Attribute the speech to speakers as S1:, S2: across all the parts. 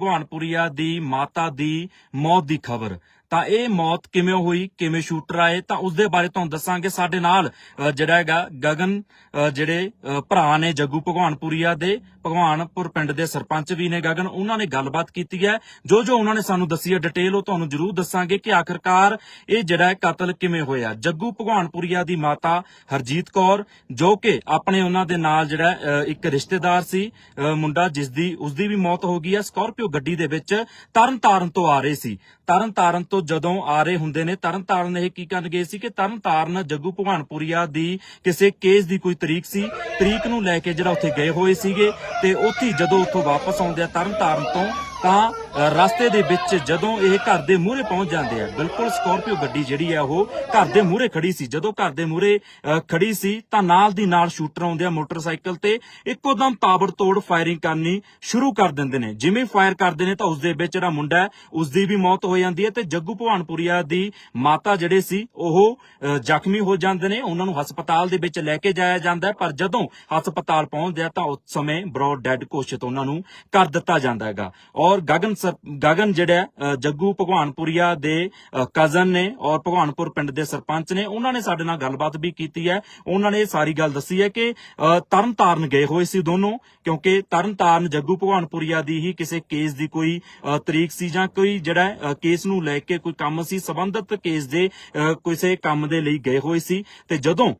S1: ਭਗਵਾਨਪੁਰੀਆ ਦੀ ਮਾਤਾ ਦੀ ਮੌਤ ਦੀ ਖਬਰ। ਤਾਂ ਇਹ ਮੌਤ ਕਿਵੇਂ ਹੋਈ, ਕਿਵੇਂ ਸ਼ੂਟਰ ਆਏ, ਤਾਂ ਉਸ ਦੇ ਬਾਰੇ ਤੁਹਾਨੂੰ ਦੱਸਾਂਗੇ। ਸਾਡੇ ਨਾਲ ਜਿਹੜਾ ਹੈਗਾ ਗਗਨ ਜਿਹੜੇ ਭਰਾ ਨੇ ਜੱਗੂ ਭਗਵਾਨਪੁਰੀਆ ਦੇ, ਭਗਵਾਨਪੁਰ ਪਿੰਡ ਦੇ ਸਰਪੰਚ ਵੀ ਨੇ ਗਗਨ, ਉਹਨਾਂ ਨੇ ਗੱਲਬਾਤ ਕੀਤੀ ਹੈ। ਜੋ ਜੋ ਉਹਨਾਂ ਨੇ ਸਾਨੂੰ ਦੱਸੀ ਹੈ, ਡਿਟੇਲ ਉਹ ਤੁਹਾਨੂੰ ਜ਼ਰੂਰ ਦੱਸਾਂਗੇ ਕਿ ਆਖਰਕਾਰ ਇਹ ਜਿਹੜਾ ਕਤਲ ਕਿਵੇਂ ਹੋਇਆ। ਜੱਗੂ ਭਗਵਾਨਪੁਰੀਆ ਦੀ ਮਾਤਾ ਹਰਜੀਤ ਕੌਰ, ਜੋ ਕਿ ਆਪਣੇ ਉਹਨਾਂ ਦੇ ਨਾਲ ਜਿਹੜਾ ਇੱਕ ਰਿਸ਼ਤੇਦਾਰ ਸੀ ਮੁੰਡਾ ਜਿਸ ਦੀ ਉਸ ਦੀ ਵੀ ਮੌਤ ਹੋ ਗਈ ਹੈ। ਸਕਾਰਪੀਓ ਗੱਡੀ ਦੇ ਵਿੱਚ ਤਰਨ ਤਾਰਨ ਤੋਂ ਆ ਰਹੇ ਸੀ। ਤਰਨਤਾਰਨ ਤੋਂ ਤੋਂ ਜਦੋਂ ਆ ਰਹੇ ਹੁੰਦੇ ਨੇ, ਤਰਨਤਾਰਨ ਇਹ ਕੀ ਕਰਨ ਗਏ ਸੀ ਕਿ ਤਰਨਤਾਰਨ ਜੱਗੂ ਭਗਵਾਨਪੁਰੀਆ ਦੀ ਕਿਸੇ ਕੇਸ ਦੀ ਕੋਈ ਤਰੀਕ ਸੀ। ਤਰੀਕ ਨੂੰ ਲੈ ਕੇ ਜਿਹੜਾ ਉੱਥੇ ਗਏ ਹੋਏ ਸੀਗੇ ਤੇ ਉੱਥੇ ਜਦੋਂ ਉੱਥੋਂ ਵਾਪਸ ਆਉਂਦੇ ਆ ਤਰਨਤਾਰਨ ਤੋਂ ਤਾਂ ਰਸਤੇ ਦੇ ਵਿੱਚ ਜਦੋਂ ਇਹ ਘਰ ਦੇ ਮੂਹਰੇ ਪਹੁੰਚ ਜਾਂਦੇ ਆ, ਬਿਲਕੁਲ ਸਕੋਰਪੀਓ ਗੱਡੀ ਜਿਹੜੀ ਆ, ਉਹ ਘਰ ਦੇ ਮੂਹਰੇ ਖੜੀ ਸੀ। ਜਦੋਂ ਘਰ ਦੇ ਮੂਹਰੇ ਖੜੀ ਸੀ, ਤਾਂ ਨਾਲ ਦੀ ਨਾਲ ਸ਼ੂਟਰ ਆਉਂਦੇ ਆ ਮੋਟਰਸਾਈਕਲ ਤੇ ਇੱਕੋਦਮ ਤਾਬੜਤੋੜ ਫਾਇਰਿੰਗ ਕਰਨੀ ਸ਼ੁਰੂ ਕਰ ਦਿੰਦੇ ਨੇ। ਜਿਵੇਂ ਫਾਇਰ ਕਰਦੇ ਨੇ, ਤਾਂ ਉਸ ਦੇ ਵਿੱਚ ਜਿਹੜਾ ਮੁੰਡਾ ਹੈ, ਉਸ ਦੀ ਵੀ ਮੌਤ ਹੋ ਜਾਂਦੀ ਹੈ ਤੇ ਜੱਗੂ ਭਵਾਨਪੁਰੀਆ ਦੀ ਮਾਤਾ ਜਿਹੜੇ ਸੀ, ਉਹ ਜ਼ਖਮੀ ਹੋ ਜਾਂਦੇ ਨੇ। ਉਹਨਾਂ ਨੂੰ ਹਸਪਤਾਲ ਦੇ ਵਿੱਚ ਲੈ ਕੇ ਜਾਇਆ ਜਾਂਦਾ ਹੈ, ਪਰ ਜਦੋਂ ਹਸਪਤਾਲ ਪਹੁੰਚਦੇ ਆ, ਤਾਂ ਉਸ ਸਮੇਂ ਬਰੋਡ ਡੈਡ ਘੋਸ਼ਿਤ ਉਹਨਾਂ ਨੂੰ ਕਰ ਦਿੱਤਾ ਜਾਂਦਾ ਹੈਗਾ। ਔਰ ਗਗਨ ਗਗਨ ਜਿਹੜਾ ਜੱਗੂ ਭਗਵਾਨਪੁਰੀਆ ਦੇ ਕਜ਼ਨ ਨੇ ਔਰ ਭਗਵਾਨਪੁਰ ਪਿੰਡ ਦੇ ਸਰਪੰਚ ਨੇ, ਉਹਨਾਂ ਨੇ ਸਾਡੇ ਨਾਲ ਗੱਲਬਾਤ ਵੀ ਕੀਤੀ ਹੈ। ਉਹਨਾਂ ਨੇ ਸਾਰੀ ਗੱਲ ਦੱਸੀ ਹੈ ਕਿ ਤਰਨਤਾਰਨ ਗਏ ਹੋਏ ਸੀ ਦੋਨੋਂ, ਕਿਉਂਕਿ ਤਰਨਤਾਰਨ ਜੱਗੂ ਭਗਵਾਨਪੁਰੀਆ ਦੀ ਹੀ ਕਿਸੇ ਕੇਸ ਦੀ ਕੋਈ ਤਰੀਕ ਸੀ ਜਾਂ ਕੋਈ ਜਿਹੜਾ ਕੇਸ ਨੂੰ ਲੈ ਕੇ ਕੋਈ ਕੰਮ ਸੀ, ਸੰਬੰਧਿਤ ਕੇਸ ਦੇ ਕਿਸੇ ਕੰਮ ਦੇ ਲਈ ਗਏ ਹੋਏ ਸੀ। ਤੇ ਜਦੋਂ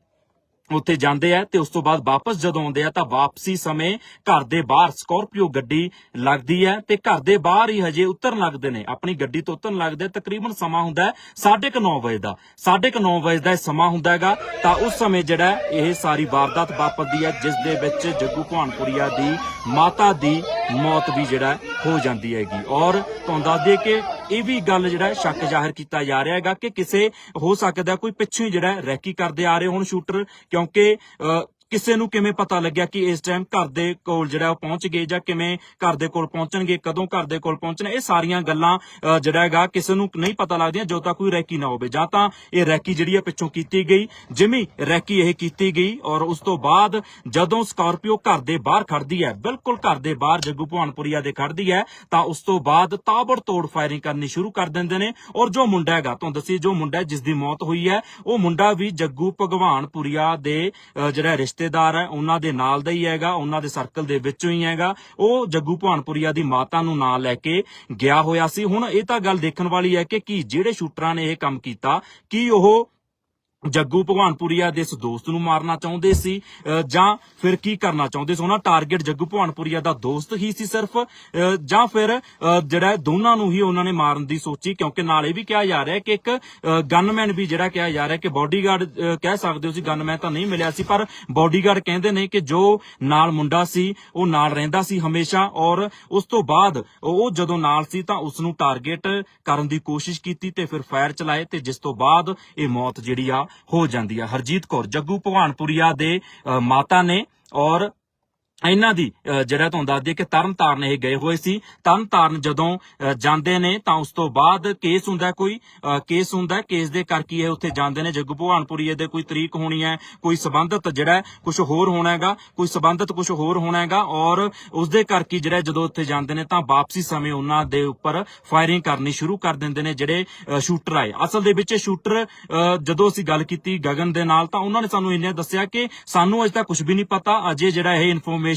S1: ਉੱਥੇ ਜਾਂਦੇ ਆ ਤੇ ਉਸ ਤੋਂ ਬਾਅਦ ਵਾਪਸ ਜਦੋਂ ਆਉਂਦੇ ਆ ਤਾਂ ਵਾਪਸੀ ਸਮੇਂ ਘਰ ਦੇ ਬਾਹਰ ਸਕਾਰਪੀਓ ਗੱਡੀ ਲੱਗਦੀ ਹੈ ਤੇ ਘਰ ਦੇ ਬਾਹਰ ਹੀ ਹਜੇ ਉਤਰਨ ਲੱਗਦੇ ਨੇ। ਆਪਣੀ ਗੱਡੀ ਤੋਂ ਉਤਰਨ ਲੱਗਦੇ ਤਕਰੀਬਨ ਸਮਾਂ ਹੁੰਦਾ ਹੈ 9:30 ਵਜੇ ਦਾ। 9:30 ਵਜੇ ਦਾ ਇਹ ਸਮਾਂ ਹੁੰਦਾ ਹੈਗਾ ਤਾਂ ਉਸ ਸਮੇਂ ਜਿਹੜਾ ਇਹ ਸਾਰੀ ਵਾਰਦਾਤ ਵਾਪਰਦੀ ਹੈ, ਜਿਸ ਦੇ ਵਿੱਚ ਜੱਗੂ ਭਵਾਨਪੁਰੀਆ ਦੀ ਮਾਤਾ ਦੀ ਮੌਤ ਵੀ ਜਿਹੜਾ ਹੋ ਜਾਂਦੀ ਹੈਗੀ। ਔਰ ਤੁਹਾਨੂੰ ਦੱਸ ਦਈਏ ਕਿ ਇਹ ਵੀ ਗੱਲ ਜਿਹੜਾ ਸ਼ੱਕ ਜ਼ਾਹਿਰ ਕੀਤਾ ਜਾ ਰਿਹਾ ਹੈਗਾ ਕਿ ਕਿਸੇ ਹੋ ਸਕਦਾ ਕੋਈ ਪਿੱਛੋਂ ਹੀ ਜਿਹੜਾ ਰੈਕੀ ਕਰਦੇ ਆ ਰਹੇ ਹੁਣ ਸ਼ੂਟਰ ਕਿਉਂਕਿ ਅ, ਕਿਸੇ ਨੂੰ ਕਿਵੇਂ ਪਤਾ ਲੱਗਿਆ ਕਿ ਇਸ ਟਾਈਮ ਘਰ ਦੇ ਕੋਲ ਜਿਹੜਾ ਉਹ ਪਹੁੰਚ ਗਏ ਜਾਂ ਕਿਵੇਂ ਘਰ ਦੇ ਕੋਲ ਪਹੁੰਚਣਗੇ, ਕਦੋਂ ਘਰ ਦੇ ਕੋਲ ਪਹੁੰਚਣਾ, ਇਹ ਸਾਰੀਆਂ ਗੱਲਾਂ ਜਿਹੜਾ ਹੈਗਾ ਕਿਸੇ ਨੂੰ ਨਹੀਂ ਪਤਾ ਲੱਗਦੀਆਂ, ਜਦੋਂ ਤੱਕ ਕੋਈ ਰੈਕੀ ਨਾ ਹੋਵੇ। ਜਾਂ ਤਾਂ ਇਹ ਰੈਕੀ ਜਿਹੜੀ ਹੈ ਪਿੱਛੋਂ ਕੀਤੀ ਗਈ, ਜਿਵੇਂ ਰੈਕੀ ਇਹ ਕੀਤੀ ਗਈ ਔਰ ਉਸ ਤੋਂ ਬਾਅਦ ਜਦੋਂ ਸਕਾਰਪੀਓ ਘਰ ਦੇ ਬਾਹਰ ਖੜਦੀ ਹੈ, ਬਿਲਕੁਲ ਘਰ ਦੇ ਬਾਹਰ ਜੱਗੂ ਭਵਾਨਪੁਰੀਆ ਦੇ ਖੜਦੀ ਹੈ, ਤਾਂ ਉਸ ਤੋਂ ਬਾਅਦ ਤਾਬੜ ਤੋੜ ਫਾਇਰਿੰਗ ਕਰਨੀ ਸ਼ੁਰੂ ਕਰ ਦਿੰਦੇ ਨੇ ਔਰ ਜੋ ਮੁੰਡਾ ਹੈਗਾ, ਤੁਹਾਨੂੰ ਦੱਸੀ ਜੋ ਮੁੰਡਾ ਹੈ ਜਿਸ ਦੀ ਮੌਤ ਹੋਈ ਹੈ, ਉਹ ਮੁੰਡਾ ਵੀ ਜੱਗੂ ਭਗਵਾਨਪੁਰੀਆ ਦੇ ਜਿਹੜਾ ਰਿਸ਼ਤੇ ਰਿਸ਼ਤੇਦਾਰ ਹੈ, ਉਹਨਾਂ ਦੇ ਨਾਲ ਦਾ ਹੀ ਹੈਗਾ, ਉਹਨਾਂ ਦੇ ਸਰਕਲ ਦੇ ਵਿੱਚੋਂ ਹੀ ਹੈਗਾ। ਉਹ ਜੱਗੂ ਭਵਾਨਪੁਰੀਆ ਦੀ ਮਾਤਾ ਨੂੰ ਨਾਲ ਲੈ ਕੇ ਗਿਆ ਹੋਇਆ ਸੀ। ਹੁਣ ਇਹ ਤਾਂ ਗੱਲ ਦੇਖਣ ਵਾਲੀ ਹੈ ਕਿ ਕੀ ਜਿਹੜੇ ਸ਼ੂਟਰਾਂ ਨੇ ਇਹ ਕੰਮ ਕੀਤਾ, ਕੀ ਉਹ ਜੱਗੂ ਭਗਵਾਨਪੁਰੀਆ ਦੇ ਇਸ ਦੋਸਤ ਨੂੰ ਮਾਰਨਾ ਚਾਹੁੰਦੇ ਸੀ ਜਾਂ ਫਿਰ ਕੀ ਕਰਨਾ ਚਾਹੁੰਦੇ ਸੀ? ਉਹਨਾਂ ਟਾਰਗੇਟ ਜੱਗੂ ਭਗਵਾਨਪੁਰੀਆ ਦਾ ਦੋਸਤ ਹੀ ਸੀ ਸਿਰਫ ਜਾਂ ਫਿਰ ਜਿਹੜਾ ਦੋਨਾਂ ਨੂੰ ਹੀ ਉਹਨਾਂ ਨੇ ਮਾਰਨ ਦੀ ਸੋਚੀ? ਕਿਉਂਕਿ ਨਾਲ ਇਹ ਵੀ ਕਿਹਾ ਜਾ ਰਿਹਾ ਕਿ ਇੱਕ ਗਨਮੈਨ ਵੀ ਜਿਹੜਾ ਕਿਹਾ ਜਾ ਰਿਹਾ ਕਿ ਬਾਡੀਗਾਰਡ ਕਹਿ ਸਕਦੇ ਹੋ ਸੀ ਗਨਮੈਨ ਤਾਂ ਨਹੀਂ ਮਿਲਿਆ ਸੀ, ਪਰ ਬਾਡੀਗਾਰਡ ਕਹਿੰਦੇ ਨੇ ਕਿ ਜੋ ਨਾਲ ਮੁੰਡਾ ਸੀ, ਉਹ ਨਾਲ ਰਹਿੰਦਾ ਸੀ ਹਮੇਸ਼ਾ ਔਰ ਉਸ ਤੋਂ ਬਾਅਦ ਉਹ ਜਦੋਂ ਨਾਲ ਸੀ ਤਾਂ ਉਸ ਨੂੰ ਟਾਰਗੇਟ ਕਰਨ ਦੀ ਕੋਸ਼ਿਸ਼ ਕੀਤੀ ਤੇ ਫਿਰ ਫਾਇਰ ਚਲਾਏ ਤੇ ਜਿਸ ਤੋਂ ਬਾਅਦ ਇਹ ਮੌਤ ਜਿਹੜੀ ਆ ਹੋ ਜਾਂਦੀ ਹੈ ਹਰਜੀਤ ਕੌਰ ਜੱਗੂ ਭਗਵਾਨਪੁਰੀਆ ਦੇ ਅ, ਮਾਤਾ ਨੇ ਔਰ ਇਹਨਾਂ ਦੀ ਜਿਹੜਾ ਤੁਹਾਨੂੰ ਦੱਸ ਦਈਏ ਕਿ ਤਰਨਤਾਰਨ ਇਹ ਗਏ ਹੋਏ ਸੀ। ਤਰਨਤਾਰਨ ਜਦੋਂ ਜਾਂਦੇ ਨੇ ਤਾਂ ਉਸ ਤੋਂ ਬਾਅਦ ਕੇਸ ਹੁੰਦਾ ਕੋਈ ਕੇਸ ਹੁੰਦਾ ਕੇਸ ਦੇ ਕਰਕੇ ਇਹ ਉੱਥੇ ਜਾਂਦੇ ਨੇ। ਜੱਗੂ ਭਗਵਾਨਪੁਰੀਏ ਦੇ ਕੋਈ ਤਰੀਕ ਹੋਣੀ ਹੈ, ਕੋਈ ਸਬੰਧਤ ਜਿਹੜਾ ਕੁਝ ਹੋਰ ਹੋਣਾ ਹੈਗਾ, ਕੋਈ ਸਬੰਧਤ ਕੁਝ ਹੋਰ ਹੋਣਾ ਹੈਗਾ ਔਰ ਉਸ ਦੇ ਕਰਕੇ ਜਿਹੜਾ ਜਦੋਂ ਉੱਥੇ ਜਾਂਦੇ ਨੇ ਤਾਂ ਵਾਪਸੀ ਸਮੇਂ ਉਹਨਾਂ ਦੇ ਉੱਪਰ ਫਾਇਰਿੰਗ ਕਰਨੀ ਸ਼ੁਰੂ ਕਰ ਦਿੰਦੇ ਨੇ ਜਿਹੜੇ ਸ਼ੂਟਰ ਆਏ। ਅਸਲ ਦੇ ਵਿੱਚ ਸ਼ੂਟਰ ਜਦੋਂ ਅਸੀਂ ਗੱਲ ਕੀਤੀ ਗਗਨ ਦੇ ਨਾਲ ਤਾਂ ਉਹਨਾਂ ਨੇ ਸਾਨੂੰ ਇੰਨੇ ਦੱਸਿਆ ਕਿ ਸਾਨੂੰ ਅਜੇ ਤੱਕ ਕੁਝ ਵੀ ਨਹੀਂ ਪਤਾ। ਅਜੇ ਜਿਹੜਾ ਇਹ ਇਨਫੋਰਮੇਸ਼ਨ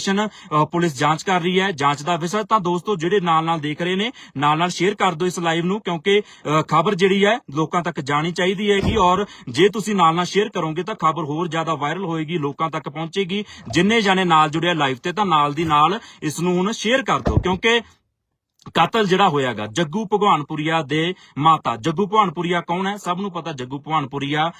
S1: ਪੁਲਿਸ ਜਾਂਚ ਕਰ ਰਹੀ ਹੈ, ਜਾਂਚ ਦਾ ਵਿਸ਼ਾ ਤਾਂ ਦੋਸਤੋ ਜਿਹੜੇ ਨਾਲ ਨਾਲ ਦੇਖ ਰਹੇ ਨੇ ਨਾਲ ਨਾਲ ਸ਼ੇਅਰ ਕਰ ਦਿਓ ਇਸ ਲਾਈਵ ਨੂੰ ਕਿਉਂਕਿ ਖਬਰ ਜਿਹੜੀ ਹੈ ਲੋਕਾਂ ਤੱਕ ਜਾਣੀ ਚਾਹੀਦੀ ਹੈਗੀ ਔਰ ਜੇ ਤੁਸੀਂ ਨਾਲ ਨਾਲ ਸ਼ੇਅਰ ਕਰੋਗੇ ਤਾਂ ਖਬਰ ਹੋਰ ਜ਼ਿਆਦਾ ਵਾਇਰਲ ਹੋਏਗੀ, ਲੋਕਾਂ ਤੱਕ ਪਹੁੰਚੇਗੀ। ਜਿੰਨੇ ਜਾਣੇ ਨਾਲ ਜੁੜਿਆ ਲਾਈਵ ਤੇ ਤਾਂ ਨਾਲ ਦੀ ਨਾਲ ਇਸ ਨੂੰ ਹੁਣ ਸ਼ੇਅਰ ਕਰ ਦਿਓ ਕਿਉਂਕਿ ਕਾਤਲ ਜਿਹੜਾ ਹੋਇਆਗਾ, ਜੱਗੂ ਭਗਵਾਨਪੁਰੀਆ ਦੇ ਮਾਤਾ। ਜੱਗੂ ਭਗਵਾਨਪੁਰੀਆ ਕੌਣ ਹੈ? ਸਭ ਨੂੰ ਪਤਾ ਜੱਗੂ ਭਗਵਾਨਪੁਰੀਆ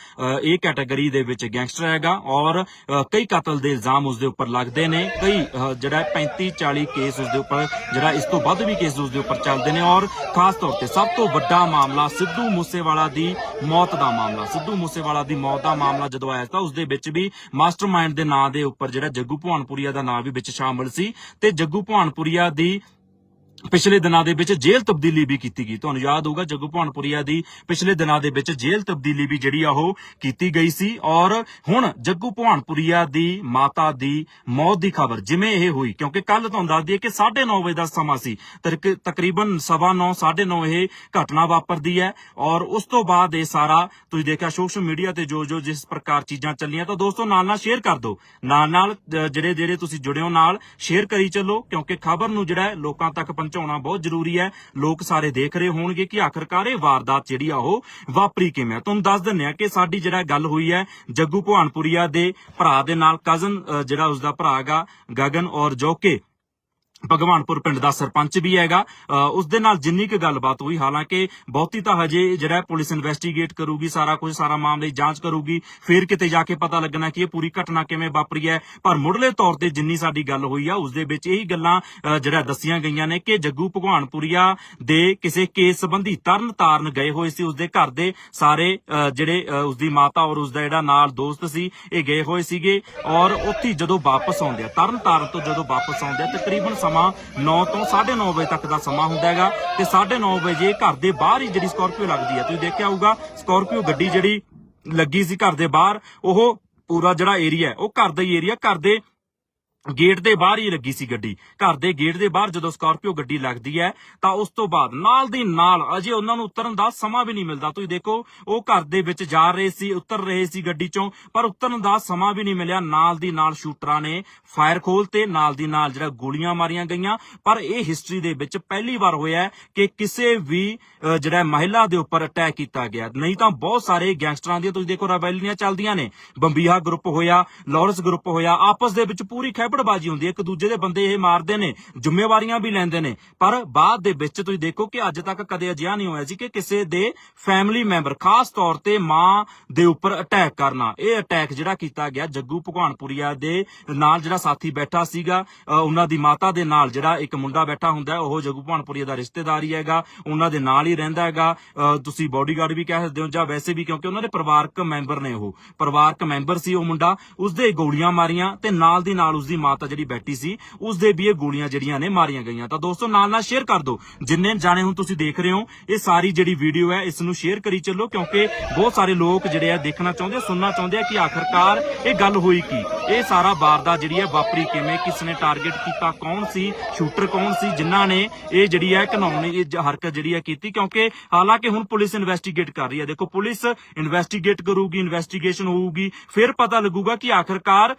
S1: ਇਹ ਕੈਟਾਗਰੀ ਦੇ ਵਿੱਚ ਗੈਂਗਸਟਰ ਹੈਗਾ ਔਰ ਕਈ ਕਤਲ ਦੇ ਇਲਜ਼ਾਮ ਉਸ ਦੇ ਉੱਪਰ ਲੱਗਦੇ ਨੇ। ਕਈ ਜਿਹੜਾ 35 40 ਕੇਸ ਉਸ ਦੇ ਉੱਪਰ, ਜਿਹੜਾ ਇਸ ਤੋਂ ਵੱਧ ਵੀ ਕੇਸ ਉਸ ਦੇ ਉੱਪਰ ਚੱਲਦੇ ਨੇ ਔਰ ਖਾਸ ਤੌਰ ਤੇ ਸਭ ਤੋਂ ਵੱਡਾ ਮਾਮਲਾ ਸਿੱਧੂ ਮੂਸੇਵਾਲਾ ਦੀ ਮੌਤ ਦਾ ਮਾਮਲਾ। ਸਿੱਧੂ ਮੂਸੇਵਾਲਾ ਦੀ ਮੌਤ ਦਾ ਮਾਮਲਾ ਜਦੋਂ ਆਇਆ ਤਾਂ ਉਸ ਦੇ ਵਿੱਚ ਵੀ ਮਾਸਟਰਮਾਈਂਡ ਦੇ ਨਾਂ ਦੇ ਉੱਪਰ ਜਿਹੜਾ ਜੱਗੂ ਭਗਵਾਨਪੁਰੀਆ ਦਾ ਨਾਂ ਵੀ ਵਿੱਚ ਸ਼ਾਮਲ ਸੀ ਤੇ ਜੱਗੂ ਭਗਵਾਨਪੁਰੀਆ ਦੀ ਪਿਛਲੇ ਦਿਨਾਂ ਦੇ ਵਿੱਚ ਜੇਲ੍ਹ ਤਬਦੀਲੀ ਵੀ ਕੀਤੀ ਗਈ। ਤੁਹਾਨੂੰ ਯਾਦ ਹੋਊਗਾ ਜੱਗੂ ਭਾਨਪੁਰੀਆ ਦੀ ਪਿਛਲੇ ਦਿਨਾਂ ਦੇ ਵਿੱਚ ਜੇਲ੍ਹ ਤਬਦੀਲੀ ਵੀ ਜਿਹੜੀ ਆ ਉਹ ਕੀਤੀ ਗਈ ਸੀ ਔਰ ਹੁਣ ਜੱਗੂ ਭਾਨਪੁਰੀਆ ਦੀ ਮਾਤਾ ਦੀ ਮੌਤ ਦੀ ਖਬਰ ਜਿਵੇਂ ਇਹ ਹੋਈ, ਕਿਉਂਕਿ ਕੱਲ ਤੁਹਾਨੂੰ ਦੱਸ ਦਈਏ ਕਿ 9:30 ਵਜੇ ਦਾ ਸਮਾਂ ਸੀ। ਤਕ- ਤਕਰੀਬਨ 9:30 9:30 ਇਹ ਘਟਨਾ ਵਾਪਰਦੀ ਹੈ ਔਰ ਉਸ ਤੋਂ ਬਾਅਦ ਇਹ ਸਾਰਾ ਤੁਸੀਂ ਦੇਖਿਆ ਸੋਸ਼ਲ ਮੀਡੀਆ ਤੇ ਜੋ ਜੋ ਜਿਸ ਪ੍ਰਕਾਰ ਚੀਜ਼ਾਂ ਚੱਲੀਆਂ, ਤਾਂ ਦੋਸਤੋ ਨਾਲ ਨਾਲ ਸ਼ੇਅਰ ਕਰ ਦਿਓ। ਨਾਲ ਨਾਲ ਜਿਹੜੇ ਜਿਹੜੇ ਤੁਸੀਂ ਜੁੜਿਓ ਨਾਲ, ਸ਼ੇਅਰ ਕਰੀ ਚੱਲੋ, ਕਿਉਂਕਿ ਖਬਰ ਨੂੰ ਜਿਹੜਾ ਲੋਕਾਂ ਤੱਕ ਪਹੁੰਚਾਉਣਾ ਬਹੁਤ ਜ਼ਰੂਰੀ ਹੈ। ਲੋਕ ਸਾਰੇ ਦੇਖ ਰਹੇ ਹੋਣਗੇ ਕਿ ਆਖਰਕਾਰ ਇਹ ਵਾਰਦਾਤ ਜਿਹੜੀ ਆ ਉਹ ਵਾਪਰੀ ਕਿਵੇਂ ਤੁਹਾਨੂੰ ਦੱਸ ਦਿੰਨੇ ਆ ਕਿ ਸਾਡੀ ਜਿਹੜਾ ਗੱਲ ਹੋਈ ਹੈ, ਜੱਗੂ ਭਵਾਨਪੁਰੀਆ ਦੇ ਭਰਾ ਦੇ ਨਾਲ ਕਜ਼ਨ ਜਿਹੜਾ ਉਸਦਾ ਭਰਾ ਹੈਗਾ, ਗਗਨ ਔਰ ਜੋਕੇ। ਭਗਵਾਨਪੁਰ ਪਿੰਡ ਦਾ ਸਰਪੰਚ ਵੀ ਹੈਗਾ। ਅ, ਉਸ ਦੇ ਨਾਲ ਜਿੰਨੀ ਕੁ ਗੱਲਬਾਤ ਹੋਈ ਹਾਲਾਂਕਿ ਬਹੁਤੀ ਤਾਂ ਹਜੇ ਜਿਹੜਾ ਪੁਲਿਸ ਇਨਵੈਸਟੀਗੇਟ ਕਰੂਗੀ ਸਾਰਾ ਕੁਝ ਸਾਰਾ ਮਾਮਲੇ ਦੀ ਜਾਂਚ ਕਰੂਗੀ ਫਿਰ ਕਿਤੇ ਜਾ ਕੇ ਪਤਾ ਲੱਗਣਾ ਕਿ ਇਹ ਪੂਰੀ ਘਟਨਾ ਕਿਵੇਂ ਵਾਪਰੀ ਹੈ। ਪਰ ਮੁੱਢਲੇ ਤੌਰ ਤੇ ਜਿੰਨੀ ਸਾਡੀ ਗੱਲ ਹੋਈ ਆ ਉਸ ਦੇ ਵਿੱਚ ਇਹੀ ਗੱਲਾਂ ਜਿਹੜਾ ਦੱਸੀਆਂ ਗਈਆਂ ਨੇ ਕਿ ਜੱਗੂ ਭਗਵਾਨਪੁਰੀਆ ਦੇ ਕਿਸੇ ਕੇਸ ਸੰਬੰਧੀ ਤਰਨ ਤਾਰਨ ਗਏ ਹੋਏ ਸੀ। ਉਸ ਦੇ ਘਰ ਦੇ ਸਾਰੇ ਜਿਹੜੇ ਅ, ਉਸ ਦੀ ਮਾਤਾ ਔਰ ਉਸ ਦਾ ਜਿਹੜਾ ਨਾਲ ਦੋਸਤ ਸੀ ਇਹ ਗਏ ਹੋਏ ਸੀਗੇ ਔਰ ਉੱਥੇ ਜਦੋਂ ਵਾਪਸ ਆਉਂਦੇ ਆ ਤਰਨ ਤਾਰਨ ਤੋਂ ਜਦੋਂ ਵਾਪਸ ਆਉਂਦੇ ਆ ਤਕਰੀਬਨ ਸਮਾਂ 9 ਤੋਂ 9:30 ਵਜੇ ਤੱਕ ਦਾ ਸਮਾਂ ਹੁੰਦਾ ਹੈਗਾ ਤੇ 9:30 ਵਜੇ ਘਰ ਦੇ ਬਾਹਰ ਹੀ ਜਿਹੜੀ ਸਕਾਰਪੀਓ ਲੱਗਦੀ ਹੈ। ਤੁਸੀਂ ਦੇਖਿਆ ਹੋਊਗਾ, ਸਕਾਰਪੀਓ ਗੱਡੀ ਜਿਹੜੀ ਲੱਗੀ ਸੀ ਘਰ ਦੇ ਬਾਹਰ, ਉਹ ਪੂਰਾ ਜਿਹੜਾ ਏਰੀਆ ਹੈ, ਉਹ ਘਰ ਦਾ ਹੀ ਏਰੀਆ ਘਰ ਦੇ ਗੇਟ ਦੇ ਬਾਹਰ ਹੀ ਲੱਗੀ ਸੀ ਗੱਡੀ। ਘਰ ਦੇ ਗੇਟ ਦੇ ਬਾਹਰ ਜਦੋਂ ਸਕਾਰਪੀਓ ਗੱਡੀ ਲੱਗਦੀ ਹੈ, ਤਾਂ ਉਸ ਤੋਂ ਬਾਅਦ ਨਾਲ ਦੀ ਨਾਲ ਅਜੇ ਉਹਨਾਂ ਨੂੰ ਉਤਰਨ ਦਾ ਸਮਾਂ ਵੀ ਨਹੀਂ ਮਿਲਦਾ। ਤੁਸੀਂ ਦੇਖੋ, ਉਹ ਘਰ ਦੇ ਵਿੱਚ ਜਾ ਰਹੇ ਸੀ, ਉਤਰ ਰਹੇ ਸੀ ਗੱਡੀ ਚੋਂ, ਪਰ ਉਤਰਨ ਦਾ ਸਮਾਂ ਵੀ ਨਹੀਂ ਮਿਲਿਆ। ਨਾਲ ਦੀ ਨਾਲ ਸ਼ੂਟਰਾਂ ਨੇ ਫਾਇਰ ਖੋਲ ਤੇ ਨਾਲ ਦੀ ਨਾਲ ਜਿਹੜਾ ਗੋਲੀਆਂ ਮਾਰੀਆਂ ਗਈਆਂ। ਪਰ ਇਹ ਹਿਸਟਰੀ ਦੇ ਵਿੱਚ ਪਹਿਲੀ ਵਾਰ ਹੋਇਆ ਕਿ ਕਿਸੇ ਵੀ ਜਿਹੜਾ ਮਹਿਲਾ ਦੇ ਉੱਪਰ ਅਟੈਕ ਕੀਤਾ ਗਿਆ। ਨਹੀਂ ਤਾਂ ਬਹੁਤ ਸਾਰੇ ਗੈਂਗਸਟਰਾਂ ਦੀਆਂ, ਤੁਸੀਂ ਦੇਖੋ ਰਵੈਲੀਆਂ ਚੱਲਦੀਆਂ ਨੇ। ਬੰਬੀਹਾ ਗਰੁੱਪ ਹੋਇਆ, ਲਾਰੈਂਸ ਗਰੁੱਪ ਹੋਇਆ, ਆਪਸ ਦੇ ਵਿੱਚ ਪੂਰੀ ਖੈਬੜਬਾਜੀ ਹੁੰਦੀ ਹੈ। ਇੱਕ ਦੂਜੇ ਦੇ ਬੰਦੇ ਇਹ ਮਾਰਦੇ ਨੇ, ਜ਼ਿੰਮੇਵਾਰੀਆਂ ਵੀ ਲੈਂਦੇ ਨੇ। ਪਰ ਬਾਅਦ ਦੇ ਵਿੱਚ ਤੁਸੀਂ ਦੇਖੋ ਕਿ ਅੱਜ ਤੱਕ ਕਦੇ ਅਜਿਹਾ ਨਹੀਂ ਹੋਇਆ ਸੀ ਕਿ ਕਿਸੇ ਦੇ ਫੈਮਿਲੀ ਮੈਂਬਰ ਖਾਸ ਤੌਰ ਤੇ ਮਾਂ ਦੇ ਉੱਪਰ ਅਟੈਕ ਕਰਨਾ। ਇਹ ਅਟੈਕ ਜਿਹੜਾ ਕੀਤਾ ਗਿਆ, ਜੱਗੂ ਭਗਵਾਨਪੁਰੀਆ ਦੇ ਨਾਲ ਜਿਹੜਾ ਸਾਥੀ ਬੈਠਾ ਸੀਗਾ ਉਹਨਾਂ ਦੀ ਮਾਤਾ ਦੇ ਨਾਲ ਜਿਹੜਾ ਇੱਕ ਮੁੰਡਾ ਬੈਠਾ ਹੁੰਦਾ, ਉਹ ਜੱਗੂ ਭਗਵਾਨਪੁਰੀਆ ਦਾ ਰਿਸ਼ਤੇਦਾਰ ਹੀ ਹੈਗਾ, ਉਹਨਾਂ ਦੇ ਨਾਲ ਹੀ ਰਹਿੰਦਾ ਹੈਗਾ। ਤੁਸੀਂ ਬਾਡੀਗਾਰਡ ਵੀ ਕਹਿ ਸਕਦੇ ਹੋ ਜਾਂ ਵੈਸੇ ਵੀ ਕਿਉਂਕਿ ਉਹਨਾਂ ਦੇ ਪਰਿਵਾਰਕ ਮੈਂਬਰ ਨੇ ਉਹ। ਪਰਿਵਾਰਕ ਮੈਂਬਰ ਸੀ ਉਹ ਮੁੰਡਾ, ਉਸਦੇ ਗੋਲੀਆਂ ਮਾਰੀਆਂ ਤੇ ਨਾਲ ਦੀ ਨਾਲ ਉਸਦੀ ਮਾਤਾ ਜਿਹੜੀ ਬੈਠੀ ਸੀ, ਉਸਦੇ ਵੀ ਇਹ ਗੋਲੀਆਂ ਜਿਹੜੀਆਂ ਨੇ ਮਾਰੀਆਂ ਗਈਆਂ। ਤਾਂ ਦੋਸਤੋ, ਨਾਲ ਨਾਲ ਸ਼ੇਅਰ ਕਰ ਦਿਓ। ਜਿੰਨੇ ਜਾਣੇ ਹੁਣ ਤੁਸੀਂ ਦੇਖ ਰਹੇ ਹੋ, ਇਹ ਸਾਰੀ ਜਿਹੜੀ ਵੀਡੀਓ ਹੈ, ਇਸ ਨੂੰ ਸ਼ੇਅਰ ਕਰੀ ਚੱਲੋ, ਕਿਉਂਕਿ ਬਹੁਤ ਸਾਰੇ ਲੋਕ ਜਿਹੜੇ ਆ ਦੇਖਣਾ ਚਾਹੁੰਦੇ ਸੁਣਨਾ ਚਾਹੁੰਦੇ ਆ ਕਿ ਆਖਰਕਾਰ ਇਹ ਗੱਲ ਹੋਈ ਕੀ? ਇਹ ਸਾਰਾ ਵਾਰਦਾਤ ਜਿਹੜੀ ਹੈ ਵਾਪਰੀ ਕਿਵੇਂ? ਕਿਸ ਨੇ ਟਾਰਗੇਟ ਕੀਤਾ? ਕੌਣ ਸੀ? ਸ਼ੂਟਰ ਕੌਣ ਸੀ? ਜਿਨ੍ਹਾਂ ਨੇ ਇਹ ਜਿਹੜੀ ਹੈ ਘਨਾਉਣੀ ਇਹ ਹਰਕਤ ਜਿਹੜੀ ਹੈ ਕੀਤੀ? ਕਿਉਂਕਿ ਹਾਲਾਂਕਿ ਹੁਣ ਪੁਲਿਸ ਇਨਵੈਸਟੀਗੇਟ ਕਰ ਰਹੀ ਹੈ। ਦੇਖੋ, ਪੁਲਿਸ ਇਨਵੈਸਟੀਗੇਟ ਕਰੂਗੀ ਇਨਵੈਸਟੀਗੇਸ਼ਨ ਹੋਊਗੀ, ਫਿਰ ਪਤਾ ਲੱਗੂਗਾ ਕਿ ਆਖਰਕਾਰ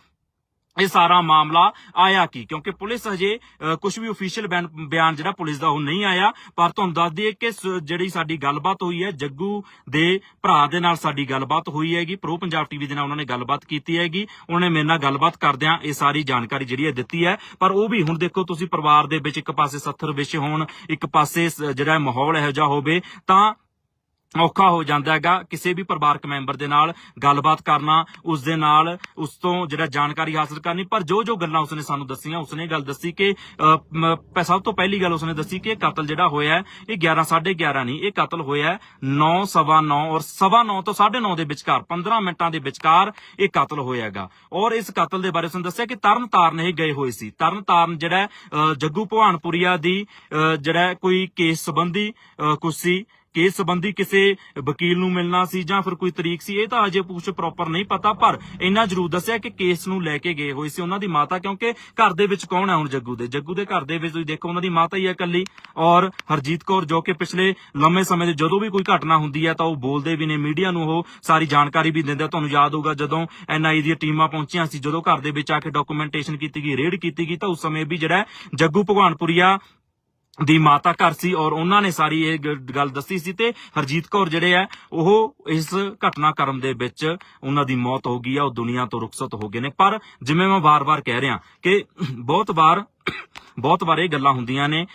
S1: ਇਹ ਸਾਰਾ ਮਾਮਲਾ ਆਇਆ ਕੀ? ਕਿਉਂਕਿ ਪੁਲਿਸ ਹਜੇ ਕੁਝ ਵੀ ਅਫੀਸ਼ੀਅਲ ਬਿਆਨ ਜਿਹੜਾ ਪੁਲਿਸ ਦਾ ਉਹ ਨਹੀਂ ਆਇਆ। ਪਰ ਤੁਹਾਨੂੰ ਦੱਸ ਦਈਏ ਕਿ ਸ- ਜਿਹੜੀ ਸਾਡੀ ਗੱਲਬਾਤ ਹੋਈ ਹੈ, ਜੱਗੂ ਦੇ ਭਰਾ ਦੇ ਨਾਲ ਸਾਡੀ ਗੱਲਬਾਤ ਹੋਈ ਹੈਗੀ। ਪ੍ਰੋ ਪੰਜਾਬ ਟੀਵੀ ਦੇ ਨਾਲ ਉਹਨਾਂ ਨੇ ਗੱਲਬਾਤ ਕੀਤੀ ਹੈਗੀ। ਉਹਨਾਂ ਨੇ ਮੇਰੇ ਨਾਲ ਗੱਲਬਾਤ ਕਰਦਿਆਂ ਇਹ ਸਾਰੀ ਜਾਣਕਾਰੀ ਜਿਹੜੀ ਹੈ ਦਿੱਤੀ ਹੈ। ਪਰ ਉਹ ਵੀ ਹੁਣ ਦੇਖੋ ਤੁਸੀਂ ਪਰਿਵਾਰ ਦੇ ਵਿੱਚ ਇੱਕ ਪਾਸੇ 70 ਵਿਸ਼ੇ ਹੋਣ, ਇੱਕ ਪਾਸੇ ਜਿਹੜਾ ਮਾਹੌਲ ਇਹੋ ਜਿਹਾ ਹੋਵੇ, ਤਾਂ ਔਖਾ ਹੋ ਜਾਂਦਾ ਹੈਗਾ ਕਿਸੇ ਵੀ ਪਰਿਵਾਰਕ ਮੈਂਬਰ ਦੇ ਨਾਲ ਗੱਲਬਾਤ ਕਰਨਾ ਉਸ ਦੇ ਨਾਲ ਉਸ ਤੋਂ ਜਿਹੜਾ ਜਾਣਕਾਰੀ ਹਾਸਲ ਕਰਨੀ ਪਰ ਜੋ ਜੋ ਗੱਲਾਂ ਉਸਨੇ ਸਾਨੂੰ ਦੱਸੀਆਂ ਉਸਨੇ ਗੱਲ ਦੱਸੀ ਕਿ ਸਭ ਤੋਂ ਪਹਿਲੀ ਗੱਲ ਉਸਨੇ ਦੱਸੀ ਕਿ ਇਹ ਕਤਲ ਜਿਹੜਾ ਹੋਇਆ ਹੈ, ਇਹ 11 11:30 ਨਹੀਂ ਇਹ ਕਤਲ ਹੋਇਆ 9 ਸਵਾ 9 ਔਰ ਸਵਾ 9 ਤੋਂ 9:30 ਦੇ ਵਿਚਕਾਰ 15 ਮਿੰਟਾਂ ਦੇ ਵਿਚਕਾਰ ਇਹ ਕਤਲ ਹੋਇਆਗਾ ਔਰ ਇਸ ਕਤਲ ਦੇ ਬਾਰੇ ਉਸਨੇ ਦੱਸਿਆ ਕਿ ਤਰਨ ਤਾਰਨ ਇਹ ਗਏ ਹੋਏ ਸੀ। ਤਰਨ ਤਾਰਨ ਜਿਹੜਾ ਜੱਗੂ ਭਵਾਨਪੁਰੀਆ ਦੀ ਅ, ਜਿਹੜਾ ਕੋਈ ਕੇਸ ਸੰਬੰਧੀ ਅ, ਸੀ ਕੇਸ ਸੰਬੰਧੀ ਕਿਸੇ ਵਕੀਲ ਨੂੰ ਮਿਲਣਾ ਸੀ ਜਾਂ ਫਿਰ ਕੋਈ ਤਰੀਕ ਸੀ, ਇਹ ਤਾਂ ਅਜੇ ਪੁੱਛ ਪ੍ਰੋਪਰ ਨਹੀਂ ਪਤਾ, ਪਰ ਇੰਨਾ ਜ਼ਰੂਰ ਦੱਸਿਆ ਕਿ ਕੇਸ ਨੂੰ ਲੈ ਕੇ ਗਏ ਹੋਏ ਸੀ ਉਹਨਾਂ ਦੀ ਮਾਤਾ, ਕਿਉਂਕਿ ਘਰ ਦੇ ਵਿੱਚ ਕੌਣ ਹੈ ਹੁਣ ਜੱਗੂ ਦੇ? ਜੱਗੂ ਦੇ ਘਰ ਦੇ ਵਿੱਚ ਤੁਸੀਂ ਦੇਖੋ ਉਹਨਾਂ ਦੀ ਮਾਤਾ ਹੀ ਹੈ ਇਕੱਲੀ ਔਰ ਹਰਜੀਤ ਕੌਰ, ਜੋ ਕਿ ਪਿਛਲੇ ਲੰਮੇ ਸਮੇਂ ਦੇ ਜਦੋਂ ਵੀ ਕੋਈ ਘਟਨਾ ਹੁੰਦੀ ਹੈ ਤਾਂ ਉਹ ਬੋਲਦੇ ਵੀ ਨੇ, ਮੀਡੀਆ ਨੂੰ ਉਹ ਸਾਰੀ ਜਾਣਕਾਰੀ ਵੀ ਦਿੰਦੇ ਤੁਹਾਨੂੰ ਯਾਦ ਹੋਊਗਾ ਜਦੋਂ ਐਨਆਈ ਦੀਆਂ ਟੀਮਾਂ ਪਹੁੰਚੀਆਂ ਸੀ, ਜਦੋਂ ਘਰ ਦੇ ਵਿੱਚ ਆ ਕੇ ਡਾਕੂਮੈਂਟੇਸ਼ਨ ਕੀਤੀ ਗਈ ਰੇਡ ਕੀਤੀ ਗਈ, ਤਾਂ ਉਸ ਸਮੇਂ ਵੀ ਜਿਹੜਾ ਜੱਗੂ ਭਗਵਾਨਪੁਰੀਆ ਦੀ ਮਾਤਾ ਘਰ ਸੀ ਔਰ ਉਹਨਾਂ ਨੇ ਸਾਰੀ ਇਹ ਗੱਲ ਦੱਸੀ ਸੀ ਤੇ ਹਰਜੀਤ ਕੌਰ ਜਿਹੜੇ ਆ, ਉਹ ਇਸ ਘਟਨਾਕ੍ਰਮ ਦੇ ਵਿੱਚ ਉਹਨਾਂ ਦੀ ਮੌਤ ਹੋ ਗਈ ਆ, ਉਹ ਦੁਨੀਆ ਤੋਂ ਰੁਖਸਤ ਹੋ ਗਏ ਨੇ। ਪਰ ਜਿਵੇਂ ਮੈਂ ਵਾਰ-ਵਾਰ ਕਹਿ ਰਿਹਾ ਕਿ ਬਹੁਤ ਵਾਰ ਬਹੁਤ ਵਾਰ ਇਹ ਗੱਲਾਂ ਹੁੰਦੀਆਂ ਨੇ,